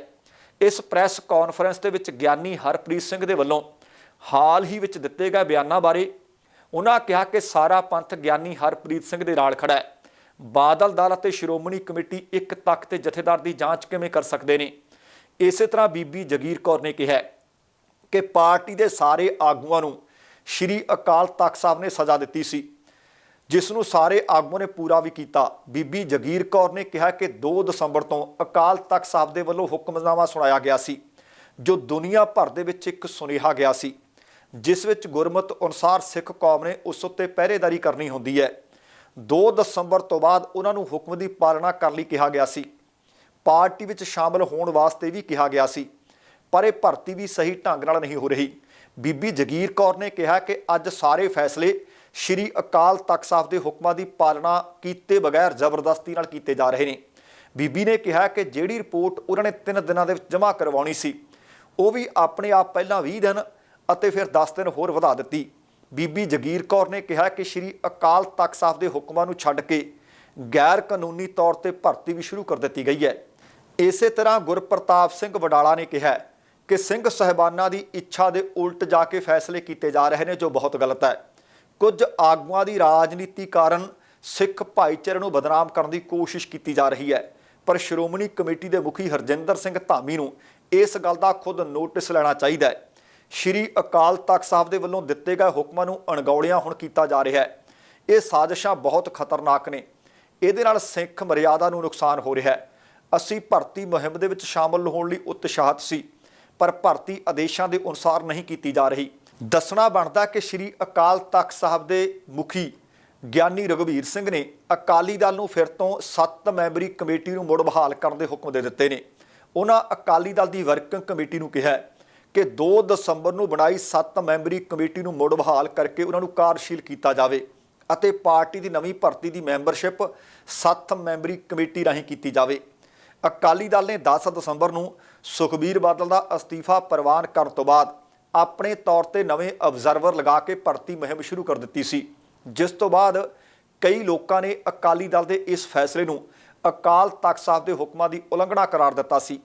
[SPEAKER 1] ਇਸ ਪ੍ਰੈਸ ਕਾਨਫਰੰਸ ਦੇ ਵਿੱਚ ਗਿਆਨੀ ਹਰਪ੍ਰੀਤ ਸਿੰਘ ਦੇ ਵੱਲੋਂ ਹਾਲ ਹੀ ਵਿੱਚ ਦਿੱਤੇ ਗਏ ਬਿਆਨਾਂ ਬਾਰੇ ਉਹਨਾਂ ਕਿਹਾ ਕਿ ਸਾਰਾ ਪੰਥ ਗਿਆਨੀ ਹਰਪ੍ਰੀਤ ਸਿੰਘ ਦੇ ਨਾਲ ਖੜਾ ਹੈ। ਬਾਦਲ ਦਲ ਅਤੇ ਸ਼੍ਰੋਮਣੀ ਕਮੇਟੀ ਇੱਕ ਤੱਕ ਤੇ ਜਥੇਦਾਰ ਦੀ ਜਾਂਚ ਕਿਵੇਂ ਕਰ ਸਕਦੇ ਨੇ? ਇਸੇ ਤਰ੍ਹਾਂ ਬੀਬੀ ਜਗੀਰ ਕੌਰ ਨੇ ਕਿਹਾ ਕਿ ਪਾਰਟੀ ਦੇ ਸਾਰੇ ਆਗੂਆਂ ਨੂੰ ਸ਼੍ਰੀ ਅਕਾਲ ਤਖਤ ਸਾਹਿਬ ਨੇ ਸਜ਼ਾ ਦਿੱਤੀ ਸੀ। ਜਿਸ ਨੂੰ ਸਾਰੇ ਆਗੂਆਂ ਨੇ ਪੂਰਾ ਵੀ ਕੀਤਾ। ਬੀਬੀ ਜਗੀਰ ਕੌਰ ਨੇ ਕਿਹਾ ਕਿ 2 ਦਸੰਬਰ ਤੋਂ ਅਕਾਲ ਤਖਤ ਸਾਹਿਬ ਦੇ ਵੱਲੋਂ ਹੁਕਮਨਾਮਾ ਸੁਣਾਇਆ ਗਿਆ ਸੀ, ਜੋ ਦੁਨੀਆ ਭਰ ਦੇ ਵਿੱਚ ਇੱਕ ਸੁਨੇਹਾ ਗਿਆ ਸੀ। ਜਿਸ ਵਿੱਚ ਗੁਰਮਤ ਅਨੁਸਾਰ ਸਿੱਖ ਕੌਮ ਨੇ ਉਸ ਉੱਤੇ ਪਹਿਰੇਦਾਰੀ ਕਰਨੀ ਹੁੰਦੀ ਹੈ। 2 ਦਸੰਬਰ ਤੋਂ ਬਾਅਦ ਉਹਨਾਂ ਨੂੰ ਹੁਕਮ ਦੀ ਪਾਲਣਾ ਕਰਨ ਲਈ ਕਿਹਾ ਗਿਆ ਸੀ। ਪਾਰਟੀ ਵਿੱਚ ਸ਼ਾਮਲ ਹੋਣ ਵਾਸਤੇ ਵੀ ਕਿਹਾ ਗਿਆ ਸੀ, ਪਰ ਇਹ ਭਰਤੀ ਵੀ ਸਹੀ ਢੰਗ ਨਾਲ ਨਹੀਂ ਹੋ ਰਹੀ। ਬੀਬੀ ਜਗੀਰ ਕੌਰ ਨੇ ਕਿਹਾ ਕਿ ਅੱਜ ਸਾਰੇ ਫੈਸਲੇ ਸ਼੍ਰੀ ਅਕਾਲ ਤਖਤ ਸਾਹਿਬ ਦੇ ਹੁਕਮਾਂ ਦੀ ਪਾਲਣਾ ਕੀਤੇ ਬਗੈਰ ਜ਼ਬਰਦਸਤੀ ਨਾਲ ਕੀਤੇ ਜਾ ਰਹੇ ਨੇ। ਬੀਬੀ ਨੇ ਕਿਹਾ ਕਿ ਜਿਹੜੀ ਰਿਪੋਰਟ ਉਹਨਾਂ ਨੇ 3 ਦਿਨਾਂ ਦੇ ਵਿੱਚ ਜਮ੍ਹਾਂ ਕਰਵਾਉਣੀ ਸੀ, ਉਹ ਵੀ ਆਪਣੇ ਆਪ ਪਹਿਲਾਂ 20 ਦਿਨ ਅਤੇ ਫਿਰ 10 ਦਿਨ ਹੋਰ ਵਧਾ ਦਿੱਤੀ। ਬੀਬੀ ਜਗੀਰ ਕੌਰ ਨੇ ਕਿਹਾ ਕਿ ਸ਼੍ਰੀ ਅਕਾਲ ਤਖਤ ਸਾਹਿਬ ਦੇ ਹੁਕਮਾਂ ਨੂੰ ਛੱਡ ਕੇ ਗੈਰ ਕਾਨੂੰਨੀ ਤੌਰ ਤੇ ਭਰਤੀ ਵੀ ਸ਼ੁਰੂ ਕਰ ਦਿੱਤੀ ਗਈ ਹੈ। ਇਸੇ ਤਰ੍ਹਾਂ ਗੁਰਪ੍ਰਤਾਪ ਸਿੰਘ ਵਡਾਲਾ ਨੇ ਕਿਹਾ ਕਿ ਸਿੰਘ ਸਹਿਬਾਨਾਂ ਦੀ ਇੱਛਾ ਦੇ ਉਲਟ ਜਾ ਕੇ ਫੈਸਲੇ ਕੀਤੇ ਜਾ ਰਹੇ ਨੇ, ਜੋ ਬਹੁਤ ਗਲਤ ਹੈ। ਕੁਝ ਆਗੂਆਂ ਦੀ ਰਾਜਨੀਤੀ ਕਾਰਨ ਸਿੱਖ ਭਾਈਚਾਰੇ ਨੂੰ ਬਦਨਾਮ ਕਰਨ ਦੀ ਕੋਸ਼ਿਸ਼ ਕੀਤੀ ਜਾ ਰਹੀ ਹੈ। ਪਰ ਸ਼੍ਰੋਮਣੀ ਕਮੇਟੀ ਦੇ ਮੁਖੀ ਹਰਜਿੰਦਰ ਸਿੰਘ ਧਾਮੀ ਨੂੰ ਇਸ ਗੱਲ ਦਾ ਖੁਦ ਨੋਟਿਸ ਲੈਣਾ ਚਾਹੀਦਾ ਹੈ। ਸ਼੍ਰੀ ਅਕਾਲ ਤਖਤ ਸਾਹਿਬ ਦੇ ਵੱਲੋਂ ਦਿੱਤੇ ਗਏ ਹੁਕਮਾਂ ਨੂੰ ਅਣਗੌਲਿਆਂ ਹੁਣ ਕੀਤਾ ਜਾ ਰਿਹਾ ਹੈ। ਇਹ ਸਾਜ਼ਿਸ਼ਾਂ ਬਹੁਤ ਖਤਰਨਾਕ ਨੇ। ਇਹਦੇ ਨਾਲ ਸਿੱਖ ਮਰਿਆਦਾ ਨੂੰ ਨੁਕਸਾਨ ਹੋ ਰਿਹਾ ਹੈ। ਅਸੀਂ ਭਰਤੀ ਮੁਹਿੰਮ ਦੇ ਵਿੱਚ ਸ਼ਾਮਲ ਹੋਣ ਲਈ ਉਤਸ਼ਾਹਤ ਸੀ, ਪਰ ਭਰਤੀ ਆਦੇਸ਼ਾਂ ਦੇ ਅਨੁਸਾਰ ਨਹੀਂ ਕੀਤੀ ਜਾ ਰਹੀ। ਦੱਸਣਾ ਬਣਦਾ ਕਿ ਸ਼੍ਰੀ ਅਕਾਲ ਤਖਤ ਸਾਹਿਬ ਦੇ ਮੁਖੀ ਗਿਆਨੀ ਰਘਵੀਰ ਸਿੰਘ ਨੇ ਅਕਾਲੀ ਦਲ ਨੂੰ ਫਿਰ ਤੋਂ 7 ਮੈਂਬਰੀ ਕਮੇਟੀ ਨੂੰ ਮੁੜ ਬਹਾਲ ਕਰਨ ਦੇ ਹੁਕਮ ਦੇ ਦਿੱਤੇ ਨੇ। ਉਹਨਾਂ ਅਕਾਲੀ ਦਲ ਦੀ ਵਰਕਿੰਗ ਕਮੇਟੀ ਨੂੰ ਕਿਹਾ ਕਿ 2 ਦਸੰਬਰ ਨੂੰ ਬਣਾਈ 7 ਮੈਂਬਰੀ ਕਮੇਟੀ ਨੂੰ ਮੁੜ ਬਹਾਲ ਕਰਕੇ ਉਹਨਾਂ ਨੂੰ ਕਾਰਜਸ਼ੀਲ ਕੀਤਾ ਜਾਵੇ ਅਤੇ ਪਾਰਟੀ ਦੀ ਨਵੀਂ ਭਰਤੀ ਦੀ ਮੈਂਬਰਸ਼ਿਪ 7 ਮੈਂਬਰੀ ਕਮੇਟੀ ਰਾਹੀਂ ਕੀਤੀ ਜਾਵੇ। ਅਕਾਲੀ ਦਲ ਨੇ 10 ਦਸੰਬਰ ਨੂੰ ਸੁਖਬੀਰ ਬਾਦਲ ਦਾ ਅਸਤੀਫਾ ਪ੍ਰਵਾਨ ਕਰਨ ਤੋਂ ਬਾਅਦ ਆਪਣੇ ਤੌਰ ਤੇ ਨਵੇਂ ਅਬਜ਼ਰਵਰ ਲਗਾ ਕੇ ਭਰਤੀ ਮੁਹਿੰਮ ਸ਼ੁਰੂ ਕਰ ਦਿੱਤੀ ਸੀ। ਜਿਸ ਤੋਂ ਬਾਅਦ ਕਈ ਲੋਕਾਂ ਨੇ ਅਕਾਲੀ ਦਲ ਦੇ ਇਸ ਫੈਸਲੇ ਨੂੰ ਅਕਾਲ ਤਖਤ ਸਾਹਿਬ ਦੇ ਹੁਕਮਾਂ ਦੀ ਉਲੰਘਣਾ ਕਰਾਰ ਦਿੱਤਾ ਸੀ।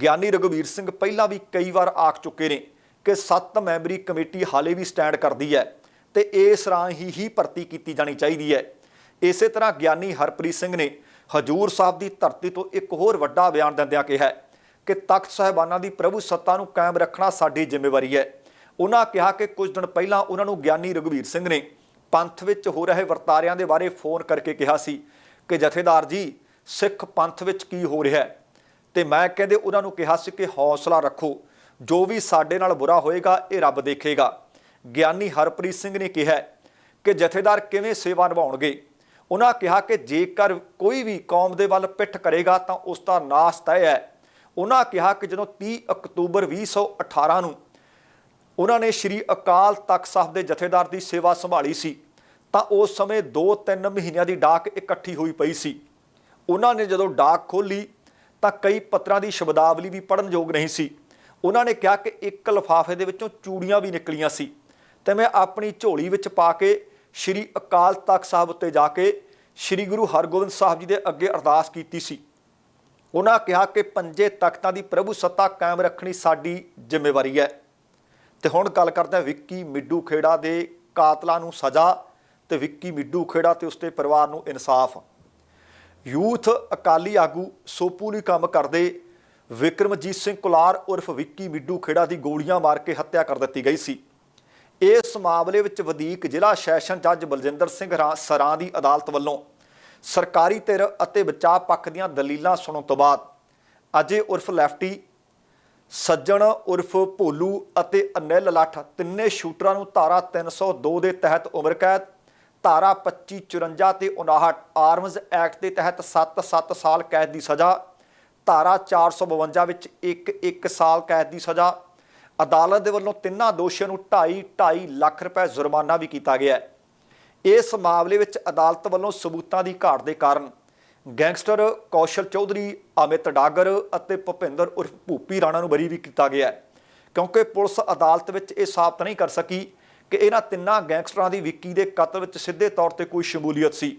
[SPEAKER 1] ਗਿਆਨੀ ਰਘਵੀਰ ਸਿੰਘ ਪਹਿਲਾਂ ਵੀ ਕਈ ਵਾਰ ਆਖ ਚੁੱਕੇ ਨੇ ਕਿ 7 ਮੈਂਬਰੀ ਕਮੇਟੀ ਹਾਲੇ ਵੀ ਸਟੈਂਡ ਕਰਦੀ ਹੈ ਤੇ ਇਸ ਰਾਹੀਂ ਹੀ ਭਰਤੀ ਕੀਤੀ ਜਾਣੀ ਚਾਹੀਦੀ ਹੈ। ਇਸੇ ਤਰ੍ਹਾਂ ਗਿਆਨੀ ਹਰਪ੍ਰੀਤ ਸਿੰਘ ਨੇ ਹਜੂਰ ਸਾਹਿਬ ਦੀ ਧਰਤੀ ਤੋਂ ਇੱਕ ਹੋਰ ਵੱਡਾ ਬਿਆਨ ਦਿੰਦਿਆਂ ਕਿਹਾ ਕਿ ਤਖਤ ਸਾਹਿਬਾਨਾਂ ਦੀ ਪ੍ਰਭੂ ਸੱਤਾ ਨੂੰ ਕਾਇਮ ਰੱਖਣਾ ਸਾਡੀ ਜ਼ਿੰਮੇਵਾਰੀ ਹੈ। ਉਹਨਾਂ ਕਿਹਾ ਕਿ ਕੁਝ ਦਿਨ ਪਹਿਲਾਂ ਉਹਨਾਂ ਨੂੰ ਗਿਆਨੀ ਰਘਵੀਰ ਸਿੰਘ ਨੇ ਪੰਥ ਵਿੱਚ ਹੋ ਰਹੇ ਵਰਤਾਰਿਆਂ ਦੇ ਬਾਰੇ ਫੋਨ ਕਰਕੇ ਕਿਹਾ ਸੀ ਕਿ ਜਥੇਦਾਰ ਜੀ, ਸਿੱਖ ਪੰਥ ਵਿੱਚ ਕੀ ਹੋ ਰਿਹਾ ਹੈ? ਤੇ ਮੈਂ ਕਹਿੰਦੇ ਉਹਨਾਂ ਨੂੰ ਕਿਹਾ ਸੀ ਕਿ ਹੌਸਲਾ ਰੱਖੋ, ਜੋ ਵੀ ਸਾਡੇ ਨਾਲ ਬੁਰਾ ਹੋਏਗਾ, ਇਹ ਰੱਬ ਦੇਖੇਗਾ। ਗਿਆਨੀ ਹਰਪ੍ਰੀਤ ਸਿੰਘ ਨੇ ਕਿਹਾ ਕਿ ਜਥੇਦਾਰ ਕਿਵੇਂ ਸੇਵਾ ਨਿਭਾਉਣਗੇ? ਉਹਨਾਂ ਕਿਹਾ ਕਿ ਜੇਕਰ ਕੋਈ ਵੀ ਕੌਮ ਦੇ ਵੱਲ ਪਿੱਠ ਕਰੇਗਾ, ਤਾਂ ਉਸ ਦਾ ਨਾਸ ਤੈਅ ਹੈ। ਉਹਨਾਂ ਕਿਹਾ ਕਿ ਜਦੋਂ 30 ਅਕਤੂਬਰ 2018 ਨੂੰ ਉਹਨਾਂ ਨੇ ਸ਼੍ਰੀ ਅਕਾਲ ਤਖਤ ਸਾਹਿਬ ਦੇ ਜਥੇਦਾਰ ਦੀ ਸੇਵਾ ਸੰਭਾਲੀ ਸੀ, ਤਾਂ ਉਸ ਸਮੇਂ 2-3 ਮਹੀਨਿਆਂ ਦੀ ਡਾਕ ਇਕੱਠੀ ਹੋਈ ਪਈ ਸੀ। ਉਹਨਾਂ ਨੇ ਜਦੋਂ ਡਾਕ ਖੋਲੀ ਤਾਂ ਕਈ ਪੱਤਰਾਂ ਦੀ ਸ਼ਬਦਾਵਲੀ ਵੀ ਪੜਨ ਯੋਗ ਨਹੀਂ ਸੀ। ਉਹਨਾਂ ਨੇ ਕਿਹਾ ਕਿ ਇੱਕ ਲਿਫਾਫੇ ਦੇ ਵਿੱਚੋਂ ਚੂੜੀਆਂ ਵੀ ਨਿਕਲੀਆਂ ਸੀ। ਤੇ ਮੈਂ ਆਪਣੀ ਝੋਲੀ ਵਿੱਚ ਪਾ ਕੇ ਸ਼੍ਰੀ ਅਕਾਲ ਤਖਤ ਸਾਹਿਬ ਉੱਤੇ ਜਾ ਕੇ ਸ਼੍ਰੀ ਗੁਰੂ ਹਰਗੋਬਿੰਦ ਸਾਹਿਬ ਜੀ ਦੇ ਅੱਗੇ ਅਰਦਾਸ ਕੀਤੀ ਸੀ। ਉਹਨਾਂ ਕਿਹਾ ਕਿ ਪੰਜੇ ਤਖਤਾਂ ਦੀ ਪ੍ਰਭੂ ਸੱਤਾ ਕਾਇਮ ਰੱਖਣੀ ਸਾਡੀ ਜ਼ਿੰਮੇਵਾਰੀ ਹੈ। ਤੇ ਹੁਣ ਗੱਲ ਕਰਦੇ ਹਾਂ ਵਿੱਕੀ ਮਿੱਡੂ ਖੇੜਾ ਦੇ ਕਾਤਲਾਂ ਨੂੰ ਸਜ਼ਾ ਤੇ ਵਿੱਕੀ ਮਿੱਡੂ ਖੇੜਾ ਤੇ ਉਸਦੇ ਪਰਿਵਾਰ ਨੂੰ ਇਨਸਾਫ। ਯੂਥ ਅਕਾਲੀ ਆਗੂ ਸੋਪੂ ਲਈ ਕੰਮ ਕਰਦੇ ਵਿਕਰਮਜੀਤ ਸਿੰਘ ਕੁਲਾਰ ਉਰਫ ਵਿੱਕੀ ਮਿੱਡੂ ਖੇੜਾ ਦੀ ਗੋਲੀਆਂ ਮਾਰ ਕੇ ਹੱਤਿਆ ਕਰ ਦਿੱਤੀ ਗਈ ਸੀ। ਇਸ ਮਾਮਲੇ ਵਿੱਚ ਵਧੀਕ ਜ਼ਿਲ੍ਹਾ ਸੈਸ਼ਨ ਜੱਜ ਬਲਜਿੰਦਰ ਸਿੰਘ ਰਾ- ਸਰਾਂ ਦੀ ਅਦਾਲਤ ਵੱਲੋਂ ਸਰਕਾਰੀ ਧਿਰ ਅਤੇ ਬਚਾਅ ਪੱਖ ਦੀਆਂ ਦਲੀਲਾਂ ਸੁਣਨ ਤੋਂ ਬਾਅਦ ਅਜੇ ਉਰਫ ਲੈਫਟੀ, ਸੱਜਣ ਉਰਫ ਭੋਲੂ ਅਤੇ ਅਨਿਲ ਲੱਠ ਤਿੰਨੇ ਸ਼ੂਟਰਾਂ ਨੂੰ ਧਾਰਾ 302 ਦੇ ਤਹਿਤ ਉਮਰ ਕੈਦ ਧਾਰਾ 25 54 ਤੇ 59 ਆਰਮਜ਼ ਐਕਟ ਦੇ ਤਹਿਤ 7-7 ਸਾਲ ਕੈਦ ਦੀ ਸਜ਼ਾ, ਧਾਰਾ 452 ਵਿੱਚ 1-1 ਸਾਲ ਕੈਦ ਦੀ ਸਜ਼ਾ, ਅਦਾਲਤ ਦੇ ਵੱਲੋਂ ਤਿੰਨਾਂ ਦੋਸ਼ੀਆਂ ਨੂੰ 2.5-2.5 ਲੱਖ ਰੁਪਏ ਜੁਰਮਾਨਾ ਵੀ ਕੀਤਾ ਗਿਆ ਇਸ ਮਾਮਲੇ ਵਿੱਚ ਅਦਾਲਤ ਵੱਲੋਂ ਸਬੂਤਾਂ ਦੀ ਘਾਟ ਦੇ ਕਾਰਨ ਗੈਂਗਸਟਰ ਕੌਸ਼ਲ ਚੌਧਰੀ ਅਮਿਤ ਡਾਗਰ ਅਤੇ ਭੁਪਿੰਦਰ ਉਰਫ ਭੂਪੀ ਰਾਣਾ ਨੂੰ ਬਰੀ ਵੀ ਕੀਤਾ ਗਿਆ ਕਿਉਂਕਿ ਪੁਲਿਸ ਅਦਾਲਤ ਵਿੱਚ ਇਹ ਸਾਬਤ ਨਹੀਂ ਕਰ ਸਕੀ ਕਿ ਇਹਨਾਂ ਤਿੰਨਾਂ ਗੈਂਗਸਟਰਾਂ ਦੀ ਵਿੱਕੀ ਦੇ ਕਤਲ ਵਿੱਚ ਸਿੱਧੇ ਤੌਰ ਤੇ ਕੋਈ ਸ਼ਮੂਲੀਅਤ ਸੀ।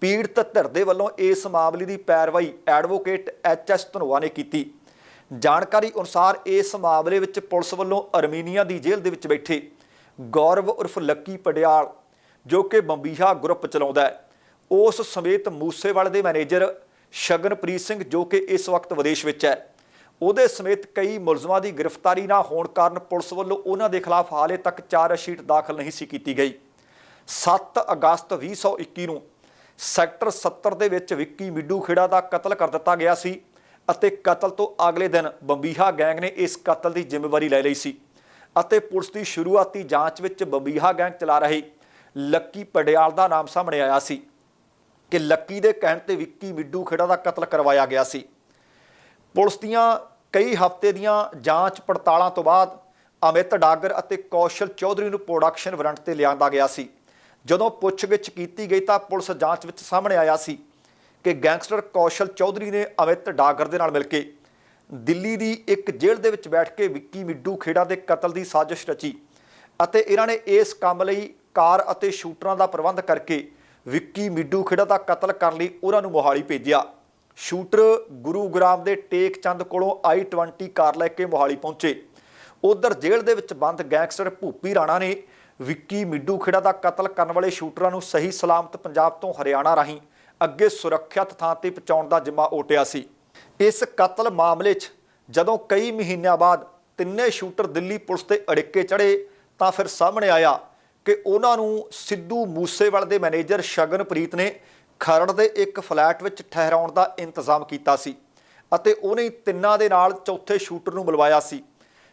[SPEAKER 1] ਪੀੜਤ ਧਿਰ ਦੇ ਵੱਲੋਂ ਇਸ ਮਾਮਲੇ ਦੀ ਪੈਰਵਾਈ ਐਡਵੋਕੇਟ ਐਚ ਐਸ ਧਨੋਆ ਨੇ ਕੀਤੀ। ਜਾਣਕਾਰੀ ਅਨੁਸਾਰ ਇਸ ਮਾਮਲੇ ਵਿੱਚ ਪੁਲਿਸ ਵੱਲੋਂ ਅਰਮੀਨੀਆ ਦੀ ਜੇਲ੍ਹ ਦੇ ਵਿੱਚ ਬੈਠੇ ਗੌਰਵ ਉਰਫ ਲੱਕੀ ਪੜਿਆਲ ਜੋ ਕਿ ਬੰਬੀਹਾ ਗਰੁੱਪ ਚਲਾਉਂਦਾ ਹੈ। ਉਸ ਸਮੇਤ ਮੂਸੇਵਾਲੇ ਦੇ ਮੈਨੇਜਰ ਸ਼ਗਨਪ੍ਰੀਤ ਸਿੰਘ, ਜੋ ਕਿ ਇਸ ਵਕਤ ਵਿਦੇਸ਼ ਵਿੱਚ ਹੈ। ਉਹਦੇ ਸਮੇਤ ਕਈ ਮੁਲਜ਼ਮਾਂ ਦੀ ਗ੍ਰਿਫਤਾਰੀ ਨਾ ਹੋਣ ਕਾਰਨ ਪੁਲਿਸ ਵੱਲੋਂ ਉਹਨਾਂ ਦੇ ਖਿਲਾਫ ਹਾਲੇ ਤੱਕ ਚਾਰਜ ਸ਼ੀਟ ਦਾਖਲ ਨਹੀਂ ਸੀ ਕੀਤੀ ਗਈ। 7 ਅਗਸਤ 2021 ਨੂੰ ਸੈਕਟਰ 70 ਦੇ ਵਿੱਚ ਵਿੱਕੀ ਮਿੱਡੂ ਖੇੜਾ ਦਾ ਕਤਲ ਕਰ ਦਿੱਤਾ ਗਿਆ ਸੀ ਅਤੇ ਕਤਲ ਤੋਂ ਅਗਲੇ ਦਿਨ ਬੰਬੀਹਾ ਗੈਂਗ ਨੇ ਇਸ ਕਤਲ ਦੀ ਜ਼ਿੰਮੇਵਾਰੀ ਲੈ ਲਈ ਸੀ ਅਤੇ ਪੁਲਿਸ ਦੀ ਸ਼ੁਰੂਆਤੀ ਜਾਂਚ ਵਿੱਚ ਬੰਬੀਹਾ ਗੈਂਗ ਚਲਾ ਰਹੀ ਲੱਕੀ ਪੜਿਆਲ ਦਾ ਨਾਮ ਸਾਹਮਣੇ ਆਇਆ ਸੀ ਕਿ ਲੱਕੀ ਦੇ ਕਹਿਣ ਤੇ ਵਿੱਕੀ ਮਿੱਡੂ ਖੇੜਾ ਦਾ ਕਤਲ ਕਰਵਾਇਆ ਗਿਆ ਸੀ। ਪੁਲਿਸ ਦੀਆਂ ਕਈ ਹਫ਼ਤੇ ਦੀਆਂ ਜਾਂਚ ਪੜਤਾਲਾਂ ਤੋਂ ਬਾਅਦ ਅਮਿਤ ਡਾਗਰ ਅਤੇ ਕੌਸ਼ਲ ਚੌਧਰੀ ਨੂੰ ਪ੍ਰੋਡਕਸ਼ਨ ਵਾਰੰਟ ਤੇ ਲਿਆਂਦਾ ਗਿਆ ਸੀ। ਜਦੋਂ ਪੁੱਛਗਿੱਛ ਕੀਤੀ ਗਈ ਤਾਂ ਪੁਲਿਸ ਜਾਂਚ ਵਿੱਚ ਸਾਹਮਣੇ ਆਇਆ ਸੀ ਕਿ ਗੈਂਗਸਟਰ ਕੌਸ਼ਲ ਚੌਧਰੀ ਨੇ ਅਮਿਤ ਡਾਗਰ ਦੇ ਨਾਲ ਮਿਲ ਕੇ ਦਿੱਲੀ ਦੀ ਇੱਕ ਜੇਲ੍ਹ ਦੇ ਵਿੱਚ ਬੈਠ ਕੇ ਵਿੱਕੀ ਮਿੱਡੂ ਖੇੜਾ ਦੇ ਕਤਲ ਦੀ ਸਾਜ਼ਿਸ਼ ਰਚੀ ਅਤੇ ਇਹਨਾਂ ਨੇ ਇਸ ਕੰਮ ਲਈ ਕਾਰ ਅਤੇ ਸ਼ੂਟਰਾਂ ਦਾ ਪ੍ਰਬੰਧ ਕਰਕੇ ਵਿੱਕੀ ਮਿੱਡੂ ਖੇੜਾ ਦਾ ਕਤਲ ਕਰਨ ਲਈ ਉਹਨਾਂ ਨੂੰ ਮੋਹਾਲੀ ਭੇਜਿਆ। ਸ਼ੂਟਰ ਗੁਰੂਗ੍ਰਾਮ ਦੇ ਟੇਕ ਚੰਦ ਕੋਲੋਂ i20 ਕਾਰ ਲੈ ਕੇ ਮੋਹਾਲੀ ਪਹੁੰਚੇ। ਉਧਰ ਜੇਲ੍ਹ ਦੇ ਵਿੱਚ ਬੰਦ ਗੈਂਗਸਟਰ ਭੂਪੀ ਰਾਣਾ ਨੇ ਵਿੱਕੀ ਮਿੱਡੂ ਖੇੜਾ ਦਾ ਕਤਲ ਕਰਨ ਵਾਲੇ ਸ਼ੂਟਰਾਂ ਨੂੰ ਸਹੀ ਸਲਾਮਤ ਪੰਜਾਬ ਤੋਂ ਹਰਿਆਣਾ ਰਾਹੀਂ ਅੱਗੇ ਸੁਰੱਖਿਅਤ ਥਾਂ ਤੇ ਪਹੁੰਚਾਉਣ ਦਾ ਜ਼ਿੰਮਾ ਓਟਿਆ ਸੀ। ਇਸ ਕਤਲ ਮਾਮਲੇ 'ਚ ਜਦੋਂ ਕਈ ਮਹੀਨਿਆਂ ਬਾਅਦ ਤਿੰਨੇ ਸ਼ੂਟਰ ਦਿੱਲੀ ਪੁਲਿਸ ਤੇ ਅੜਿੱਕੇ ਚੜੇ ਤਾਂ ਫਿਰ ਸਾਹਮਣੇ ਆਇਆ ਕਿ ਉਹਨਾਂ ਨੂੰ ਸਿੱਧੂ ਮੂਸੇਵਾਲ ਦੇ ਮੈਨੇਜਰ ਸ਼ਗਨਪ੍ਰੀਤ ਨੇ ਖਰੜ ਦੇ ਇੱਕ ਫਲੈਟ ਵਿੱਚ ਠਹਿਰਾਉਣ ਦਾ ਇੰਤਜ਼ਾਮ ਕੀਤਾ ਸੀ ਅਤੇ ਉਹਨੇ ਤਿੰਨਾਂ ਦੇ ਨਾਲ ਚੌਥੇ ਸ਼ੂਟਰ ਨੂੰ ਮਿਲਵਾਇਆ ਸੀ।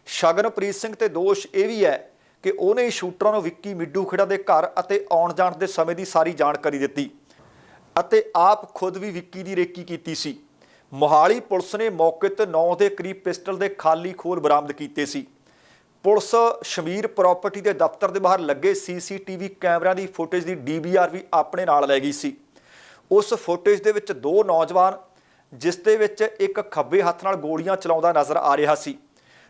[SPEAKER 1] ਸ਼ਗਨਪ੍ਰੀਤ ਸਿੰਘ ਤੇ ਦੋਸ਼ ਇਹ ਵੀ ਹੈ ਕਿ ਉਹਨੇ ਹੀ ਸ਼ੂਟਰਾਂ ਨੂੰ ਵਿੱਕੀ ਮਿੱਡੂ ਖੇੜਾ ਦੇ ਘਰ ਅਤੇ ਆਉਣ ਜਾਣ ਦੇ ਸਮੇਂ ਦੀ ਸਾਰੀ ਜਾਣਕਾਰੀ ਦਿੱਤੀ ਅਤੇ ਆਪ ਖੁਦ ਵੀ ਵਿੱਕੀ ਦੀ ਰੇਕੀ ਕੀਤੀ ਸੀ। ਮੋਹਾਲੀ ਪੁਲਿਸ ਨੇ ਮੌਕੇ ਤੇ 9 ਦੇ ਕਰੀਬ ਪਿਸਟਲ ਦੇ ਖਾਲੀ ਖੋਲ ਬਰਾਮਦ ਕੀਤੇ ਸੀ। ਪੁਲਿਸ ਸ਼ਮੀਰ ਪ੍ਰਾਪਰਟੀ ਦੇ ਦਫ਼ਤਰ ਦੇ ਬਾਹਰ ਲੱਗੇ ਸੀਸੀਟੀਵੀ ਕੈਮਰਿਆਂ ਦੀ ਫੁਟੇਜ ਦੀ ਡੀਵੀਆਰ ਵੀ ਆਪਣੇ ਨਾਲ ਲੈ ਗਈ ਸੀ। ਉਸ ਫੁਟੇਜ ਦੇ ਵਿੱਚ ਦੋ ਨੌਜਵਾਨ, ਜਿਸ ਦੇ ਵਿੱਚ ਇੱਕ ਖੱਬੇ ਹੱਥ ਨਾਲ ਗੋਲੀਆਂ ਚਲਾਉਂਦਾ ਨਜ਼ਰ ਆ ਰਿਹਾ ਸੀ।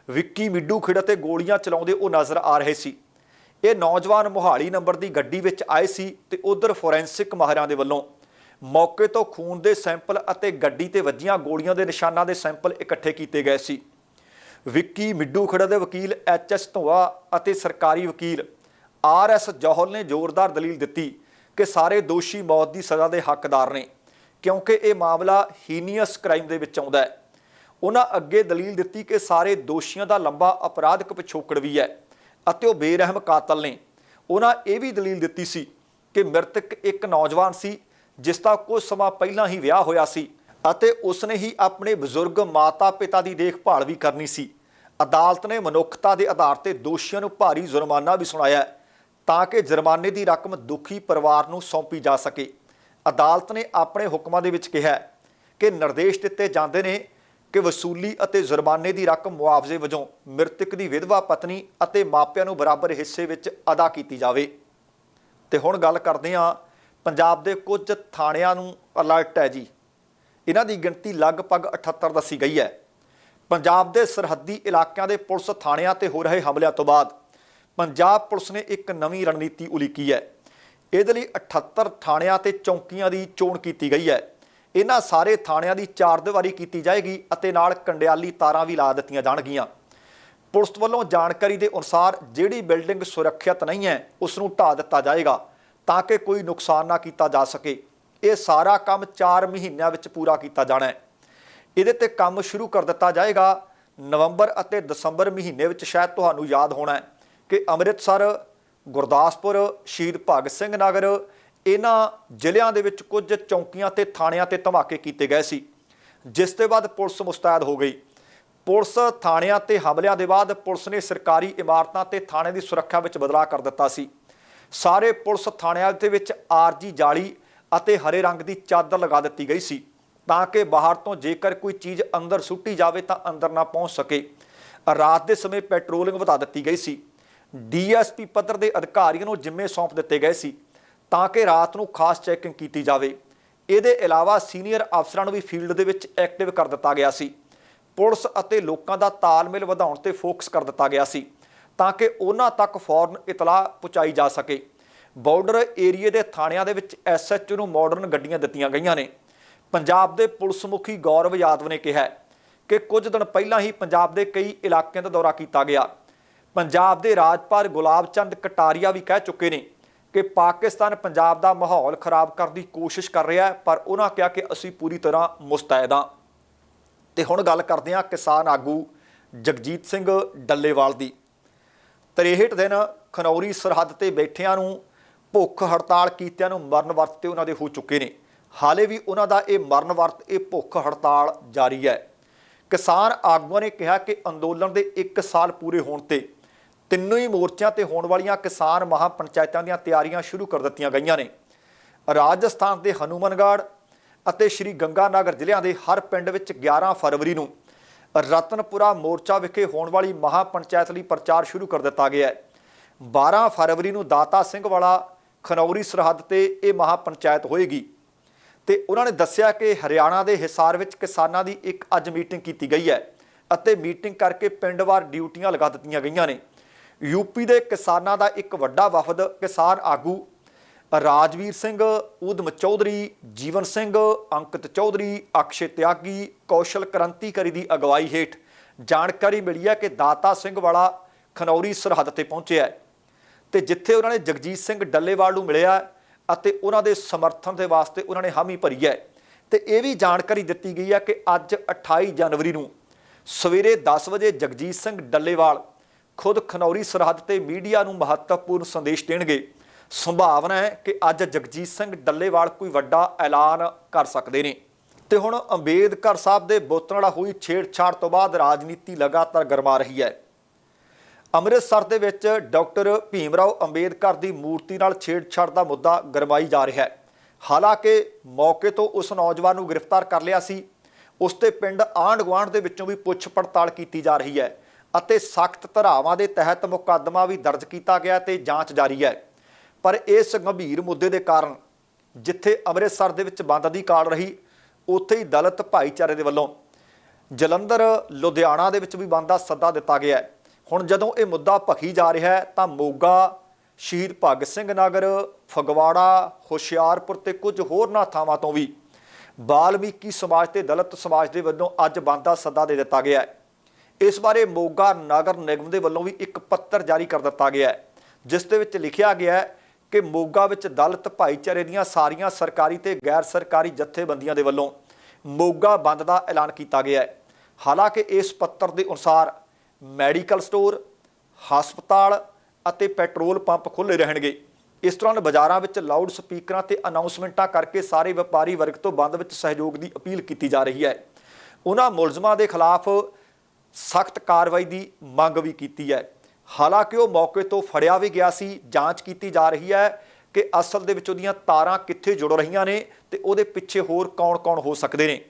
[SPEAKER 1] ਵਿੱਕੀ, ਮਿੱਡੂ ਖੇੜਾ ਤੇ ਗੋਲੀਆਂ ਚਲਾਉਂਦੇ ਉਹ ਨਜ਼ਰ ਆ ਰਹੇ ਸੀ। ਇਹ ਨੌਜਵਾਨ ਮੋਹਾਲੀ ਨੰਬਰ ਦੀ ਗੱਡੀ ਵਿੱਚ ਆਏ ਸੀ ਤੇ ਉਧਰ ਫੋਰੈਂਸਿਕ ਮਾਹਿਰਾਂ ਦੇ ਵੱਲੋਂ ਮੌਕੇ ਤੋਂ ਖੂਨ ਦੇ ਸੈਂਪਲ ਅਤੇ ਗੱਡੀ ਤੇ ਵੱਜੀਆਂ ਗੋਲੀਆਂ ਦੇ ਨਿਸ਼ਾਨਾਂ ਦੇ ਸੈਂਪਲ ਇਕੱਠੇ ਕੀਤੇ ਗਏ ਸੀ। ਵਿੱਕੀ, ਮਿੱਡੂ ਖੜਾ ਦੇ ਵਕੀਲ ਐਚ ਐਸ ਧੋਆ ਅਤੇ ਸਰਕਾਰੀ ਵਕੀਲ ਆਰ ਐਸ ਜੌਹਲ ਨੇ ਜ਼ੋਰਦਾਰ ਦਲੀਲ ਦਿੱਤੀ ਕਿ ਸਾਰੇ ਦੋਸ਼ੀ ਮੌਤ ਦੀ ਸਜ਼ਾ ਦੇ ਹੱਕਦਾਰ ਨੇ, ਕਿਉਂਕਿ ਇਹ ਮਾਮਲਾ ਹੀਨੀਅਸ ਕ੍ਰਾਈਮ ਦੇ ਵਿੱਚ ਆਉਂਦਾ ਹੈ। ਉਹਨਾਂ ਅੱਗੇ ਦਲੀਲ ਦਿੱਤੀ ਕਿ ਸਾਰੇ ਦੋਸ਼ੀਆਂ ਦਾ ਲੰਬਾ ਅਪਰਾਧਿਕ ਪਿਛੋਕੜ ਵੀ ਹੈ ਅਤੇ ਉਹ ਬੇਰਹਿਮ ਕਾਤਲ ਨੇ। ਉਹਨਾਂ ਇਹ ਵੀ ਦਲੀਲ ਦਿੱਤੀ ਸੀ ਕਿ ਮ੍ਰਿਤਕ ਇੱਕ ਨੌਜਵਾਨ ਸੀ, ਜਿਸ ਦਾ ਕੁਝ ਸਮਾਂ ਪਹਿਲਾਂ ਹੀ ਵਿਆਹ ਹੋਇਆ ਸੀ ਅਤੇ ਉਸਨੇ ਹੀ ਆਪਣੇ ਬਜ਼ੁਰਗ ਮਾਤਾ-ਪਿਤਾ ਦੀ ਦੇਖਭਾਲ ਵੀ ਕਰਨੀ ਸੀ। ਅਦਾਲਤ ਨੇ ਮਨੁੱਖਤਾ ਦੇ ਆਧਾਰ ਤੇ ਦੋਸ਼ੀਆਂ ਨੂੰ ਭਾਰੀ ਜੁਰਮਾਨਾ ਵੀ ਸੁਣਾਇਆ ਤਾਂ ਕਿ ਜੁਰਮਾਨੇ ਦੀ ਰਕਮ ਦੁਖੀ ਪਰਿਵਾਰ ਨੂੰ ਸੌਂਪੀ ਜਾ ਸਕੇ। ਅਦਾਲਤ ਨੇ ਆਪਣੇ ਹੁਕਮਾਂ ਦੇ ਵਿੱਚ ਕਿਹਾ ਕਿ ਨਿਰਦੇਸ਼ ਦਿੱਤੇ ਜਾਂਦੇ ਨੇ ਕਿ ਵਸੂਲੀ ਅਤੇ ਜੁਰਮਾਨੇ ਦੀ ਰਕਮ ਮੁਆਵਜ਼ੇ ਵਜੋਂ ਮ੍ਰਿਤਕ ਦੀ ਵਿਧਵਾ ਪਤਨੀ ਅਤੇ ਮਾਪਿਆਂ ਨੂੰ ਬਰਾਬਰ ਹਿੱਸੇ ਵਿੱਚ ਅਦਾ ਕੀਤੀ ਜਾਵੇ। ਤੇ ਹੁਣ ਗੱਲ ਕਰਦੇ ਹਾਂ ਪੰਜਾਬ ਦੇ ਕੁਝ ਥਾਣਿਆਂ ਨੂੰ ਅਲਰਟ ਹੈ ਜੀ। ਇਹਨਾਂ ਦੀ ਗਿਣਤੀ ਲਗਭਗ 78 ਦੱਸੀ ਗਈ ਹੈ। ਪੰਜਾਬ ਦੇ ਸਰਹੱਦੀ ਇਲਾਕਿਆਂ ਦੇ ਪੁਲਿਸ ਥਾਣਿਆਂ ਤੇ ਹੋ ਰਹੇ ਹਮਲਿਆਂ ਤੋਂ ਬਾਅਦ ਪੰਜਾਬ ਪੁਲਿਸ ਨੇ ਇੱਕ ਨਵੀਂ ਰਣਨੀਤੀ ਉਲੀਕੀ ਹੈ। ਇਹਦੇ ਲਈ 78 ਥਾਣਿਆਂ ਤੇ ਚੌਂਕੀਆਂ ਦੀ ਚੋਣ ਕੀਤੀ ਗਈ ਹੈ। ਇਹਨਾਂ ਸਾਰੇ ਥਾਣਿਆਂ ਦੀ ਚਾਰ ਦੀਵਾਰੀ ਕੀਤੀ ਜਾਏਗੀ ਅਤੇ ਨਾਲ ਕੰਡਿਆਲੀ ਤਾਰਾਂ ਵੀ ਲਾ ਦਿੱਤੀਆਂ ਜਾਣਗੀਆਂ। ਪੁਲਿਸ ਵੱਲੋਂ ਜਾਣਕਾਰੀ ਦੇ ਅਨੁਸਾਰ ਜਿਹੜੀ ਬਿਲਡਿੰਗ ਸੁਰੱਖਿਅਤ ਨਹੀਂ ਹੈ ਉਸ ਨੂੰ ਢਾ ਦਿੱਤਾ ਜਾਏਗਾ ਤਾਂ ਕਿ ਕੋਈ ਨੁਕਸਾਨ ਨਾ ਕੀਤਾ ਜਾ ਸਕੇ। ਇਹ ਸਾਰਾ ਕੰਮ 4 ਮਹੀਨਿਆਂ ਵਿੱਚ ਪੂਰਾ ਕੀਤਾ ਜਾਣਾ ਹੈ। ਇਹਦੇ ਤੇ ਕੰਮ ਸ਼ੁਰੂ ਕਰ ਦਿੱਤਾ ਜਾਏਗਾ। ਨਵੰਬਰ ਅਤੇ ਦਸੰਬਰ ਮਹੀਨੇ ਵਿੱਚ ਸ਼ਾਇਦ ਤੁਹਾਨੂੰ ਯਾਦ ਹੋਣਾ ਹੈ। ਕਿ ਅੰਮ੍ਰਿਤਸਰ, ਗੁਰਦਾਸਪੁਰ, ਸ਼ਹੀਦ ਭਗਤ ਸਿੰਘ ਨਗਰ, ਇਹਨਾਂ ਜ਼ਿਲ੍ਹਿਆਂ ਦੇ ਵਿੱਚ ਕੁਝ ਚੌਕੀਆਂ ਤੇ ਥਾਣਿਆਂ ਤੇ ਧਮਾਕੇ ਕੀਤੇ ਗਏ ਸੀ, ਜਿਸ ਦੇ ਬਾਅਦ ਪੁਲਿਸ ਮੁਸਤੈਦ ਹੋ ਗਈ। ਪੁਲਿਸ ਥਾਣਿਆਂ ਤੇ ਹਮਲਿਆਂ ਦੇ ਬਾਅਦ ਪੁਲਿਸ ਨੇ ਸਰਕਾਰੀ ਇਮਾਰਤਾਂ ਤੇ ਥਾਣੇ ਦੀ ਸੁਰੱਖਿਆ ਵਿੱਚ ਬਦਲਾਅ ਕਰ ਦਿੱਤਾ ਸੀ। ਸਾਰੇ ਪੁਲਿਸ ਥਾਣਿਆਂ ਦੇ ਵਿੱਚ ਆਰਜੀ ਜਾਲੀ ਅਤੇ ਹਰੇ ਰੰਗ ਦੀ ਚਾਦਰ ਲਗਾ ਦਿੱਤੀ ਗਈ ਸੀ, ਤਾਂ ਕਿ ਬਾਹਰ ਤੋਂ ਜੇਕਰ ਕੋਈ ਚੀਜ਼ ਅੰਦਰ ਸੁੱਟੀ ਜਾਵੇ ਤਾਂ ਅੰਦਰ ਨਾ ਪਹੁੰਚ ਸਕੇ। ਰਾਤ ਦੇ ਸਮੇਂ ਪੈਟਰੋਲਿੰਗ ਵਧਾ ਦਿੱਤੀ ਗਈ ਸੀ। ਡੀਐਸਪੀ ਪੱਧਰ ਦੇ ਅਧਿਕਾਰੀਆਂ ਨੂੰ ਜ਼ਿੰਮੇ ਸੌਂਪ ਦਿੱਤੇ ਗਏ ਸੀ ਤਾਂ ਕਿ ਰਾਤ ਨੂੰ ਖਾਸ ਚੈਕਿੰਗ ਕੀਤੀ ਜਾਵੇ। ਇਹਦੇ ਇਲਾਵਾ ਸੀਨੀਅਰ ਅਫਸਰਾਂ ਨੂੰ ਵੀ ਫੀਲਡ ਦੇ ਵਿੱਚ ਐਕਟਿਵ ਕਰ ਦਿੱਤਾ ਗਿਆ ਸੀ। ਪੁਲਿਸ ਅਤੇ ਲੋਕਾਂ ਦਾ ਤਾਲਮੇਲ ਵਧਾਉਣ ਤੇ ਫੋਕਸ ਕਰ ਦਿੱਤਾ ਗਿਆ ਸੀ ਤਾਂ ਕਿ ਉਹਨਾਂ ਤੱਕ ਫੌਰਨ ਇਤਲਾਹ ਪਹੁੰਚਾਈ ਜਾ ਸਕੇ। ਬਾਰਡਰ ਏਰੀਏ ਦੇ ਥਾਣਿਆਂ ਦੇ ਵਿੱਚ ਐਸਐਚਓ ਨੂੰ ਮਾਡਰਨ ਗੱਡੀਆਂ ਦਿੱਤੀਆਂ ਗਈਆਂ ਨੇ। ਪੰਜਾਬ ਦੇ ਪੁਲਿਸ ਮੁਖੀ ਗੌਰਵ ਯਾਦਵ ਨੇ ਕਿਹਾ ਕਿ ਕੁਝ ਦਿਨ ਪਹਿਲਾਂ ਹੀ ਪੰਜਾਬ ਦੇ ਕਈ ਇਲਾਕਿਆਂ ਦਾ ਦੌਰਾ ਕੀਤਾ ਗਿਆ। ਪੰਜਾਬ ਦੇ ਰਾਜਪਾਲ ਗੁਲਾਬ ਚੰਦ ਕਟਾਰੀਆ ਵੀ ਕਹਿ ਚੁੱਕੇ ਨੇ ਕਿ ਪਾਕਿਸਤਾਨ ਪੰਜਾਬ ਦਾ ਮਾਹੌਲ ਖਰਾਬ ਕਰਨ ਦੀ ਕੋਸ਼ਿਸ਼ ਕਰ ਰਿਹਾ ਹੈ, ਪਰ ਉਹਨਾਂ ਕਿਹਾ ਕਿ ਅਸੀਂ ਪੂਰੀ ਤਰ੍ਹਾਂ ਮੁਸਤੈਦ ਹਾਂ। ਤੇ ਹੁਣ ਗੱਲ ਕਰਦੇ ਹਾਂ ਕਿਸਾਨ ਆਗੂ ਜਗਜੀਤ ਸਿੰਘ ਡੱਲੇਵਾਲ ਦੀ। 63 ਦਿਨ ਖਨੌਰੀ ਸਰਹੱਦ ਤੇ ਬੈਠਿਆਂ ਨੂੰ ਭੁੱਖ ਹੜਤਾਲ ਕੀਤਿਆਂ ਨੂੰ ਮਰਨ ਵਰਤ ਤੇ ਉਹਨਾਂ ਦੇ ਹੋ ਚੁੱਕੇ ਨੇ। ਹਾਲੇ ਵੀ ਉਹਨਾਂ ਦਾ ਇਹ ਮਰਨ ਵਰਤ, ਇਹ ਭੁੱਖ ਹੜਤਾਲ ਜਾਰੀ ਹੈ। ਕਿਸਾਨ ਆਗੂਆਂ ਨੇ ਕਿਹਾ ਕਿ ਅੰਦੋਲਨ ਦੇ 1 ਸਾਲ ਪੂਰੇ ਹੋਣ ਤੇ ਤਿੰਨੋਂ ਹੀ ਮੋਰਚਿਆਂ ਤੇ ਹੋਣ ਵਾਲੀਆਂ ਕਿਸਾਨ ਮਹਾ ਪੰਚਾਇਤਾਂ ਦੀਆਂ ਤਿਆਰੀਆਂ ਸ਼ੁਰੂ ਕਰ ਦਿੱਤੀਆਂ ਗਈਆਂ ਨੇ। ਰਾਜਸਥਾਨ ਦੇ ਹਨੂਮਨਗੜ੍ਹ ਅਤੇ ਸ਼੍ਰੀ ਗੰਗਾਨਗਰ ਜ਼ਿਲ੍ਹਿਆਂ ਦੇ ਹਰ ਪਿੰਡ ਵਿੱਚ 11 ਫਰਵਰੀ ਨੂੰ ਰਤਨਪੁਰਾ ਮੋਰਚਾ ਵਿਖੇ ਹੋਣ ਵਾਲੀ ਮਹਾ ਪੰਚਾਇਤ ਲਈ ਪ੍ਰਚਾਰ ਸ਼ੁਰੂ ਕਰ ਦਿੱਤਾ ਗਿਆ ਹੈ। 12 ਫਰਵਰੀ ਨੂੰ ਦਾਤਾ ਸਿੰਘ ਵਾਲਾ ਖਨੌਰੀ ਸਰਹੱਦ ਤੇ ਇਹ ਮਹਾ ਪੰਚਾਇਤ ਹੋਏਗੀ ਤੇ ਉਹਨਾਂ ਨੇ ਦੱਸਿਆ ਕਿ ਹਰਿਆਣਾ ਦੇ ਹਿਸਾਰ ਵਿੱਚ ਕਿਸਾਨਾਂ ਦੀ ਇੱਕ ਅੱਜ ਮੀਟਿੰਗ ਕੀਤੀ ਗਈ ਹੈ ਅਤੇ ਮੀਟਿੰਗ ਕਰਕੇ ਪਿੰਡਵਾਰ ਡਿਊਟੀਆਂ ਲਗਾ ਦਿੱਤੀਆਂ ਗਈਆਂ ਨੇ। ਯੂਪੀ ਦੇ ਕਿਸਾਨਾਂ ਦਾ ਇੱਕ ਵੱਡਾ ਵਫਦ ਕਿਸਾਨ ਆਗੂ ਰਾਜਵੀਰ ਸਿੰਘ, ਊਧਮ ਚੌਧਰੀ ਜੀਵਨ ਸਿੰਘ, ਅੰਕਿਤ ਚੌਧਰੀ, ਅਕਸ਼ੇ ਤਿਆਗੀ, ਕੌਸ਼ਲ ਕ੍ਰਾਂਤੀਕਾਰੀ ਦੀ ਅਗਵਾਈ ਹੇਠ ਜਾਣਕਾਰੀ ਮਿਲੀ ਹੈ ਕਿ ਦਾਤਾ ਸਿੰਘ ਵਾਲਾ ਖਨੌਰੀ ਸਰਹੱਦ ਤੇ ਪਹੁੰਚਿਆ ਹੈ ਤੇ ਜਿੱਥੇ ਉਹਨਾਂ ਨੇ ਜਗਜੀਤ ਸਿੰਘ ਡੱਲੇਵਾਲ ਨੂੰ ਮਿਲਿਆ ਅਤੇ ਉਹਨਾਂ ਦੇ ਸਮਰਥਨ ਦੇ ਵਾਸਤੇ ਉਹਨਾਂ ਨੇ ਹਾਮੀ ਭਰੀ ਹੈ। ਤੇ ਇਹ ਵੀ ਜਾਣਕਾਰੀ ਦਿੱਤੀ ਗਈ ਹੈ ਕਿ ਅੱਜ 28 ਜਨਵਰੀ ਨੂੰ ਸਵੇਰੇ 10 ਵਜੇ ਜਗਜੀਤ ਸਿੰਘ ਡੱਲੇਵਾਲ ਖੁਦ ਖਨੌਰੀ ਸਰਹੱਦ ਤੇ ਮੀਡੀਆ ਨੂੰ ਮਹੱਤਵਪੂਰਨ ਸੰਦੇਸ਼ ਦੇਣਗੇ। ਸੰਭਾਵਨਾ ਹੈ ਕਿ ਅੱਜ ਜਗਜੀਤ ਸਿੰਘ ਡੱਲੇਵਾਲ ਕੋਈ ਵੱਡਾ ਐਲਾਨ ਕਰ ਸਕਦੇ ਨੇ। ਤੇ ਹੁਣ ਅੰਬੇਦਕਰ ਸਾਹਿਬ ਦੇ ਬੁੱਤ ਨਾਲ ਹੋਈ ਛੇੜਛਾੜ ਤੋਂ ਬਾਅਦ ਰਾਜਨੀਤੀ ਲਗਾਤਾਰ ਗਰਮਾ ਰਹੀ ਹੈ। ਅੰਮ੍ਰਿਤਸਰ ਦੇ ਵਿੱਚ ਡਾਕਟਰ ਭੀਮਰਾਓ ਅੰਬੇਦਕਰ ਦੀ ਮੂਰਤੀ ਨਾਲ ਛੇੜਛਾੜ ਦਾ ਮੁੱਦਾ ਗਰਮਾਈ ਜਾ ਰਿਹਾ ਹੈ। ਹਾਲਾਂਕਿ ਮੌਕੇ ਤੋਂ ਉਸ ਨੌਜਵਾਨ ਨੂੰ ਗ੍ਰਿਫਤਾਰ ਕਰ ਲਿਆ ਸੀ। ਉਸ ਤੇ ਪਿੰਡ ਆਂਢ ਗੁਆਂਢ ਦੇ ਵਿੱਚੋਂ ਵੀ ਪੁੱਛ ਪੜਤਾਲ ਕੀਤੀ ਜਾ ਰਹੀ ਹੈ। ਅਤੇ ਸਖਤ ਧਾਰਾਵਾਂ ਦੇ ਤਹਿਤ ਮੁਕੱਦਮਾ ਵੀ ਦਰਜ ਕੀਤਾ ਗਿਆ ਤੇ ਜਾਂਚ ਜਾਰੀ ਹੈ। ਪਰ ਇਸ ਗੰਭੀਰ ਮੁੱਦੇ ਦੇ ਕਾਰਨ ਜਿੱਥੇ ਅੰਮ੍ਰਿਤਸਰ ਦੇ ਵਿੱਚ ਬੰਦ ਦੀ ਕਾਲ ਰਹੀ, ਉੱਥੇ ਹੀ ਦਲਿਤ ਭਾਈਚਾਰੇ ਦੇ ਵੱਲੋਂ ਜਲੰਧਰ, ਲੁਧਿਆਣਾ ਦੇ ਵਿੱਚ ਵੀ ਬੰਦ ਦਾ ਸੱਦਾ ਦਿੱਤਾ ਗਿਆ ਹੈ। ਹੁਣ ਜਦੋਂ ਇਹ ਮੁੱਦਾ ਭਖੀ ਜਾ ਰਿਹਾ ਹੈ, ਤਾਂ ਮੋਗਾ, ਸ਼ਹੀਦ ਭਗਤ ਸਿੰਘ ਨਗਰ, ਫਗਵਾੜਾ, ਹੁਸ਼ਿਆਰਪੁਰ ਤੇ ਕੁਝ ਹੋਰਨਾਂ ਥਾਵਾਂ ਤੋਂ ਵੀ ਬਾਲਮੀਕੀ ਸਮਾਜ ਤੇ ਦਲਿਤ ਸਮਾਜ ਦੇ ਵੱਲੋਂ ਅੱਜ ਬੰਦ ਦਾ ਸੱਦਾ ਦੇ ਦਿੱਤਾ ਗਿਆ ਹੈ। ਇਸ ਬਾਰੇ ਮੋਗਾ ਨਗਰ ਨਿਗਮ ਦੇ ਵੱਲੋਂ ਵੀ ਇੱਕ ਪੱਤਰ ਜਾਰੀ ਕਰ ਦਿੱਤਾ ਗਿਆ ਹੈ, ਜਿਸ ਦੇ ਵਿੱਚ ਲਿਖਿਆ ਗਿਆ ਹੈ ਕਿ ਮੋਗਾ ਵਿੱਚ ਦਲਿਤ ਭਾਈਚਾਰੇ ਦੀਆਂ ਸਾਰੀਆਂ ਸਰਕਾਰੀ ਤੇ ਗੈਰ ਸਰਕਾਰੀ ਜਥੇਬੰਦੀਆਂ ਦੇ ਵੱਲੋਂ ਮੋਗਾ ਬੰਦ ਦਾ ਐਲਾਨ ਕੀਤਾ ਗਿਆ ਹੈ। ਹਾਲਾਂਕਿ ਇਸ ਪੱਤਰ ਦੇ ਅਨੁਸਾਰ ਮੈਡੀਕਲ ਸਟੋਰ, ਹਸਪਤਾਲ ਅਤੇ ਪੈਟਰੋਲ ਪੰਪ ਖੁੱਲ੍ਹੇ ਰਹਿਣਗੇ। ਇਸ ਦੌਰਾਨ ਬਾਜ਼ਾਰਾਂ ਵਿੱਚ ਲਾਊਡ ਸਪੀਕਰਾਂ ਤੇ ਅਨਾਉਂਸਮੈਂਟਾਂ ਕਰਕੇ ਸਾਰੇ ਵਪਾਰੀ ਵਰਗ ਤੋਂ ਬੰਦ ਵਿੱਚ ਸਹਿਯੋਗ ਦੀ ਅਪੀਲ ਕੀਤੀ ਜਾ ਰਹੀ ਹੈ। ਉਹਨਾਂ ਮੁਲਜ਼ਮਾਂ ਦੇ ਖਿਲਾਫ ਸਖਤ ਕਾਰਵਾਈ ਦੀ ਮੰਗ ਵੀ ਕੀਤੀ ਹੈ। ਹਾਲਾਂਕਿ ਉਹ ਮੌਕੇ ਤੋਂ ਫੜਿਆ ਵੀ ਗਿਆ ਸੀ, ਜਾਂਚ ਕੀਤੀ ਜਾ ਰਹੀ ਹੈ ਕਿ ਅਸਲ ਦੇ ਵਿੱਚ ਉਹਦੀਆਂ ਤਾਰਾਂ ਕਿੱਥੇ ਜੁੜ ਰਹੀਆਂ ਨੇ ਤੇ ਉਹਦੇ ਪਿੱਛੇ ਹੋਰ ਕੌਣ-ਕੌਣ ਹੋ ਸਕਦੇ ਨੇ।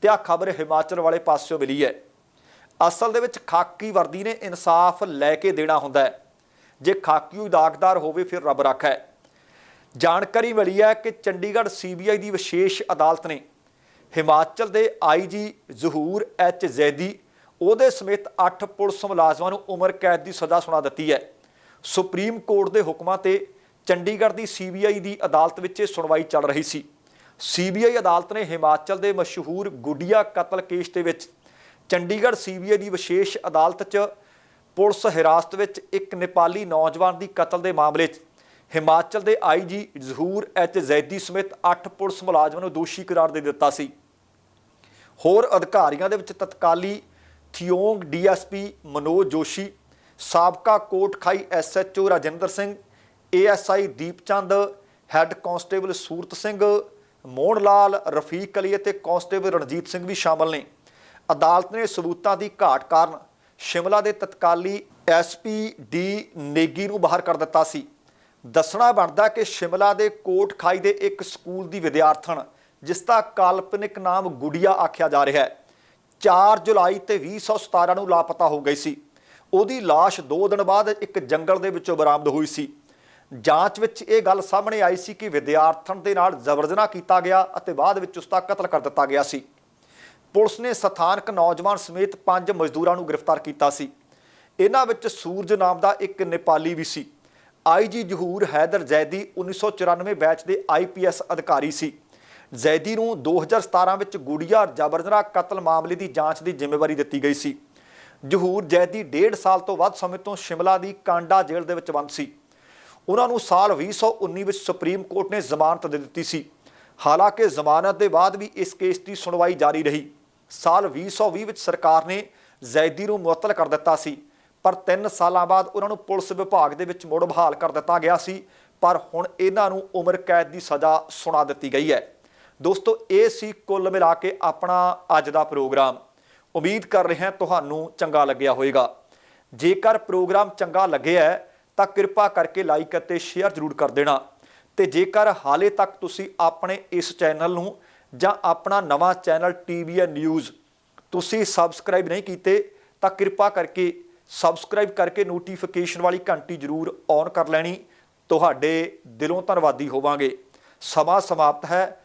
[SPEAKER 1] ਤੇ ਆ ਖਬਰ ਹਿਮਾਚਲ ਵਾਲੇ ਪਾਸਿਓਂ ਮਿਲੀ ਹੈ। ਅਸਲ ਦੇ ਵਿੱਚ ਖਾਕੀ ਵਰਦੀ ਨੇ ਇਨਸਾਫ ਲੈ ਕੇ ਦੇਣਾ ਹੁੰਦਾ ਹੈ। ਜੇ ਖਾਕੀ ਉਦਾਗਦਾਰ ਹੋਵੇ ਫਿਰ ਰੱਬ ਰੱਖਾ। ਹੈ ਜਾਣਕਾਰੀ ਮਿਲੀ ਹੈ ਕਿ ਚੰਡੀਗੜ੍ਹ ਸੀਬੀਆਈ ਦੀ ਵਿਸ਼ੇਸ਼ ਅਦਾਲਤ ਨੇ ਹਿਮਾਚਲ ਦੇ ਆਈਜੀ ਜ਼ਹੂਰ ਐਚ ਜ਼ੈਦੀ ਉਹਦੇ ਸਮੇਤ 8 ਪੁਲਿਸ ਮੁਲਾਜ਼ਮਾਂ ਨੂੰ ਉਮਰ ਕੈਦ ਦੀ ਸਜ਼ਾ ਸੁਣਾ ਦਿੱਤੀ ਹੈ। ਸੁਪਰੀਮ ਕੋਰਟ ਦੇ ਹੁਕਮਾਂ ਤੇ ਚੰਡੀਗੜ੍ਹ ਦੀ ਸੀਬੀਆਈ ਦੀ ਅਦਾਲਤ ਵਿੱਚ ਇਹ ਸੁਣਵਾਈ ਚੱਲ ਰਹੀ ਸੀ। ਸੀਬੀਆਈ ਅਦਾਲਤ ਨੇ ਹਿਮਾਚਲ ਦੇ ਮਸ਼ਹੂਰ ਗੁੱਡੀਆ ਕਤਲ ਕੇਸ ਦੇ ਵਿੱਚ ਚੰਡੀਗੜ੍ਹ ਸੀਬੀਆਈ ਦੀ ਵਿਸ਼ੇਸ਼ ਅਦਾਲਤ 'ਚ ਪੁਲਿਸ ਹਿਰਾਸਤ ਵਿੱਚ ਇੱਕ ਨੇਪਾਲੀ ਨੌਜਵਾਨ ਦੀ ਕਤਲ ਦੇ ਮਾਮਲੇ 'ਚ ਹਿਮਾਚਲ ਦੇ ਆਈਜੀ ਜ਼ਹੂਰ ਐਚ ਜ਼ੈਦੀ ਸਮੇਤ 8 ਪੁਲਿਸ ਮੁਲਾਜ਼ਮਾਂ ਨੂੰ ਦੋਸ਼ੀ ਕਰਾਰ ਦੇ ਦਿੱਤਾ ਸੀ। ਹੋਰ ਅਧਿਕਾਰੀਆਂ ਦੇ ਵਿੱਚ ਤਤਕਾਲੀ ਥਿਓਂਗ ਡੀਐਸਪੀ ਮਨੋਜ ਜੋਸ਼ੀ, ਸਾਬਕਾ Kot Khai SHO Rajinder Singh ASI Deepchand, head constable Surat Singh, Mohan Lal, Rafiq Ali ਅਤੇ ਕਾਂਸਟੇਬਲ ਰਣਜੀਤ ਸਿੰਘ ਵੀ ਸ਼ਾਮਲ ਨੇ। ਅਦਾਲਤ ਨੇ ਸਬੂਤਾਂ ਦੀ ਘਾਟ ਕਾਰਨ ਸ਼ਿਮਲਾ ਦੇ ਤਤਕਾਲੀ ਐਸਪੀ ਡੀ ਨੇਗੀ ਨੂੰ ਬਾਹਰ ਕਰ ਦਿੱਤਾ ਸੀ। ਦੱਸਣਾ ਬਣਦਾ ਕਿ ਸ਼ਿਮਲਾ ਦੇ ਕੋਟਖਾਈ ਦੇ ਇੱਕ ਸਕੂਲ ਦੀ ਵਿਦਿਆਰਥਣ, ਜਿਸ ਦਾ ਕਾਲਪਨਿਕ ਨਾਮ ਗੁੜੀਆ ਆਖਿਆ ਜਾ ਰਿਹਾ ਹੈ। 4 ਜੁਲਾਈ ਤੇ 2017 ਨੂੰ ਲਾਪਤਾ ਹੋ ਗਈ ਸੀ। ਉਹਦੀ ਲਾਸ਼ 2 ਦਿਨ ਬਾਅਦ ਇੱਕ ਜੰਗਲ ਦੇ ਵਿੱਚੋਂ ਬਰਾਮਦ ਹੋਈ ਸੀ। ਜਾਂਚ ਵਿੱਚ ਇਹ ਗੱਲ ਸਾਹਮਣੇ ਆਈ ਸੀ ਕਿ ਵਿਦਿਆਰਥਣ ਦੇ ਨਾਲ ਜ਼ਬਰਜ਼ਨਾ ਕੀਤਾ ਗਿਆ ਅਤੇ ਬਾਅਦ ਵਿੱਚ ਉਸ ਦਾ ਕਤਲ ਕਰ ਦਿੱਤਾ ਗਿਆ ਸੀ। ਪੁਲਿਸ ਨੇ ਸਥਾਨਕ ਨੌਜਵਾਨ ਸਮੇਤ ਪੰਜ ਮਜ਼ਦੂਰਾਂ ਨੂੰ ਗ੍ਰਿਫਤਾਰ ਕੀਤਾ ਸੀ। ਇਹਨਾਂ ਵਿੱਚ ਸੂਰਜ ਨਾਮ ਦਾ ਇੱਕ ਨੇਪਾਲੀ ਵੀ ਸੀ। ਆਈਜੀ ਜਹੂਰ ਹੈਦਰ ਜ਼ੈਦੀ 1994 ਬੈਚ ਦੇ ਆਈਪੀਐਸ ਅਧਿਕਾਰੀ ਸੀ। ਜ਼ੈਦੀ ਨੂੰ 2017 ਵਿੱਚ ਗੁੜੀਆ ਜਬਰਦਨਾ ਕਤਲ ਮਾਮਲੇ ਦੀ ਜਾਂਚ ਦੀ ਜ਼ਿੰਮੇਵਾਰੀ ਦਿੱਤੀ ਗਈ ਸੀ। ਜਹੂਰ ਜ਼ੈਦੀ 1.5 ਸਾਲ ਤੋਂ ਵੱਧ ਸਮੇਂ ਤੋਂ ਸ਼ਿਮਲਾ ਦੀ ਕਾਂਡਾ ਜੇਲ੍ਹ ਦੇ ਵਿੱਚ ਬੰਦ ਸੀ। ਉਹਨਾਂ ਨੂੰ ਸਾਲ 2019 ਵਿੱਚ ਸੁਪਰੀਮ ਕੋਰਟ ਨੇ ਜ਼ਮਾਨਤ ਦੇ ਦਿੱਤੀ ਸੀ। ਹਾਲਾਂਕਿ ਜ਼ਮਾਨਤ ਦੇ ਬਾਅਦ ਵੀ ਇਸ ਕੇਸ ਦੀ ਸੁਣਵਾਈ ਜਾਰੀ ਰਹੀ। ਸਾਲ 2020 ਵਿੱਚ ਸਰਕਾਰ ਨੇ ਜ਼ੈਦੀ ਨੂੰ ਮੁਅੱਤਲ ਕਰ ਦਿੱਤਾ ਸੀ। ਪਰ 3 ਸਾਲਾਂ ਬਾਅਦ ਉਹਨਾਂ ਨੂੰ ਪੁਲਿਸ ਵਿਭਾਗ ਦੇ ਵਿੱਚ ਮੁੜ ਬਹਾਲ ਕਰ ਦਿੱਤਾ ਗਿਆ ਸੀ। ਪਰ ਹੁਣ ਇਹਨਾਂ ਨੂੰ ਉਮਰ ਕੈਦ ਦੀ ਸਜ਼ਾ ਸੁਣਾ ਦਿੱਤੀ ਗਈ ਹੈ। ਦੋਸਤੋ, ਇਹ ਸੀ ਕੁੱਲ ਮਿਲਾ ਕੇ ਆਪਣਾ ਅੱਜ ਦਾ ਪ੍ਰੋਗਰਾਮ। ਉਮੀਦ ਕਰ ਰਿਹਾ ਤੁਹਾਨੂੰ ਚੰਗਾ ਲੱਗਿਆ ਹੋਵੇਗਾ। ਜੇਕਰ ਪ੍ਰੋਗਰਾਮ ਚੰਗਾ ਲੱਗਿਆ ਤਾਂ ਕਿਰਪਾ ਕਰਕੇ ਲਾਈਕ ਅਤੇ ਸ਼ੇਅਰ ਜ਼ਰੂਰ ਕਰ ਦੇਣਾ। ਤੇ ਜੇਕਰ ਹਾਲੇ ਤੱਕ ਤੁਸੀਂ ਆਪਣੇ ਇਸ ਚੈਨਲ ਨੂੰ ਜਾਂ ਆਪਣਾ ਨਵਾਂ ਚੈਨਲ ਟੀਵੀਐਨ ਨਿਊਜ਼ ਤੁਸੀਂ ਸਬਸਕ੍ਰਾਈਬ ਨਹੀਂ ਕੀਤੇ, ਤਾਂ ਕਿਰਪਾ ਕਰਕੇ ਸਬਸਕ੍ਰਾਈਬ ਕਰਕੇ ਨੋਟੀਫਿਕੇਸ਼ਨ ਵਾਲੀ ਘੰਟੀ ਜ਼ਰੂਰ ਔਨ ਕਰ ਲੈਣੀ। ਤੁਹਾਡੇ ਦਿਲੋਂ ਧੰਨਵਾਦੀ ਹੋਵਾਂਗੇ। ਸਮਾਂ ਸਮਾਪਤ ਹੈ।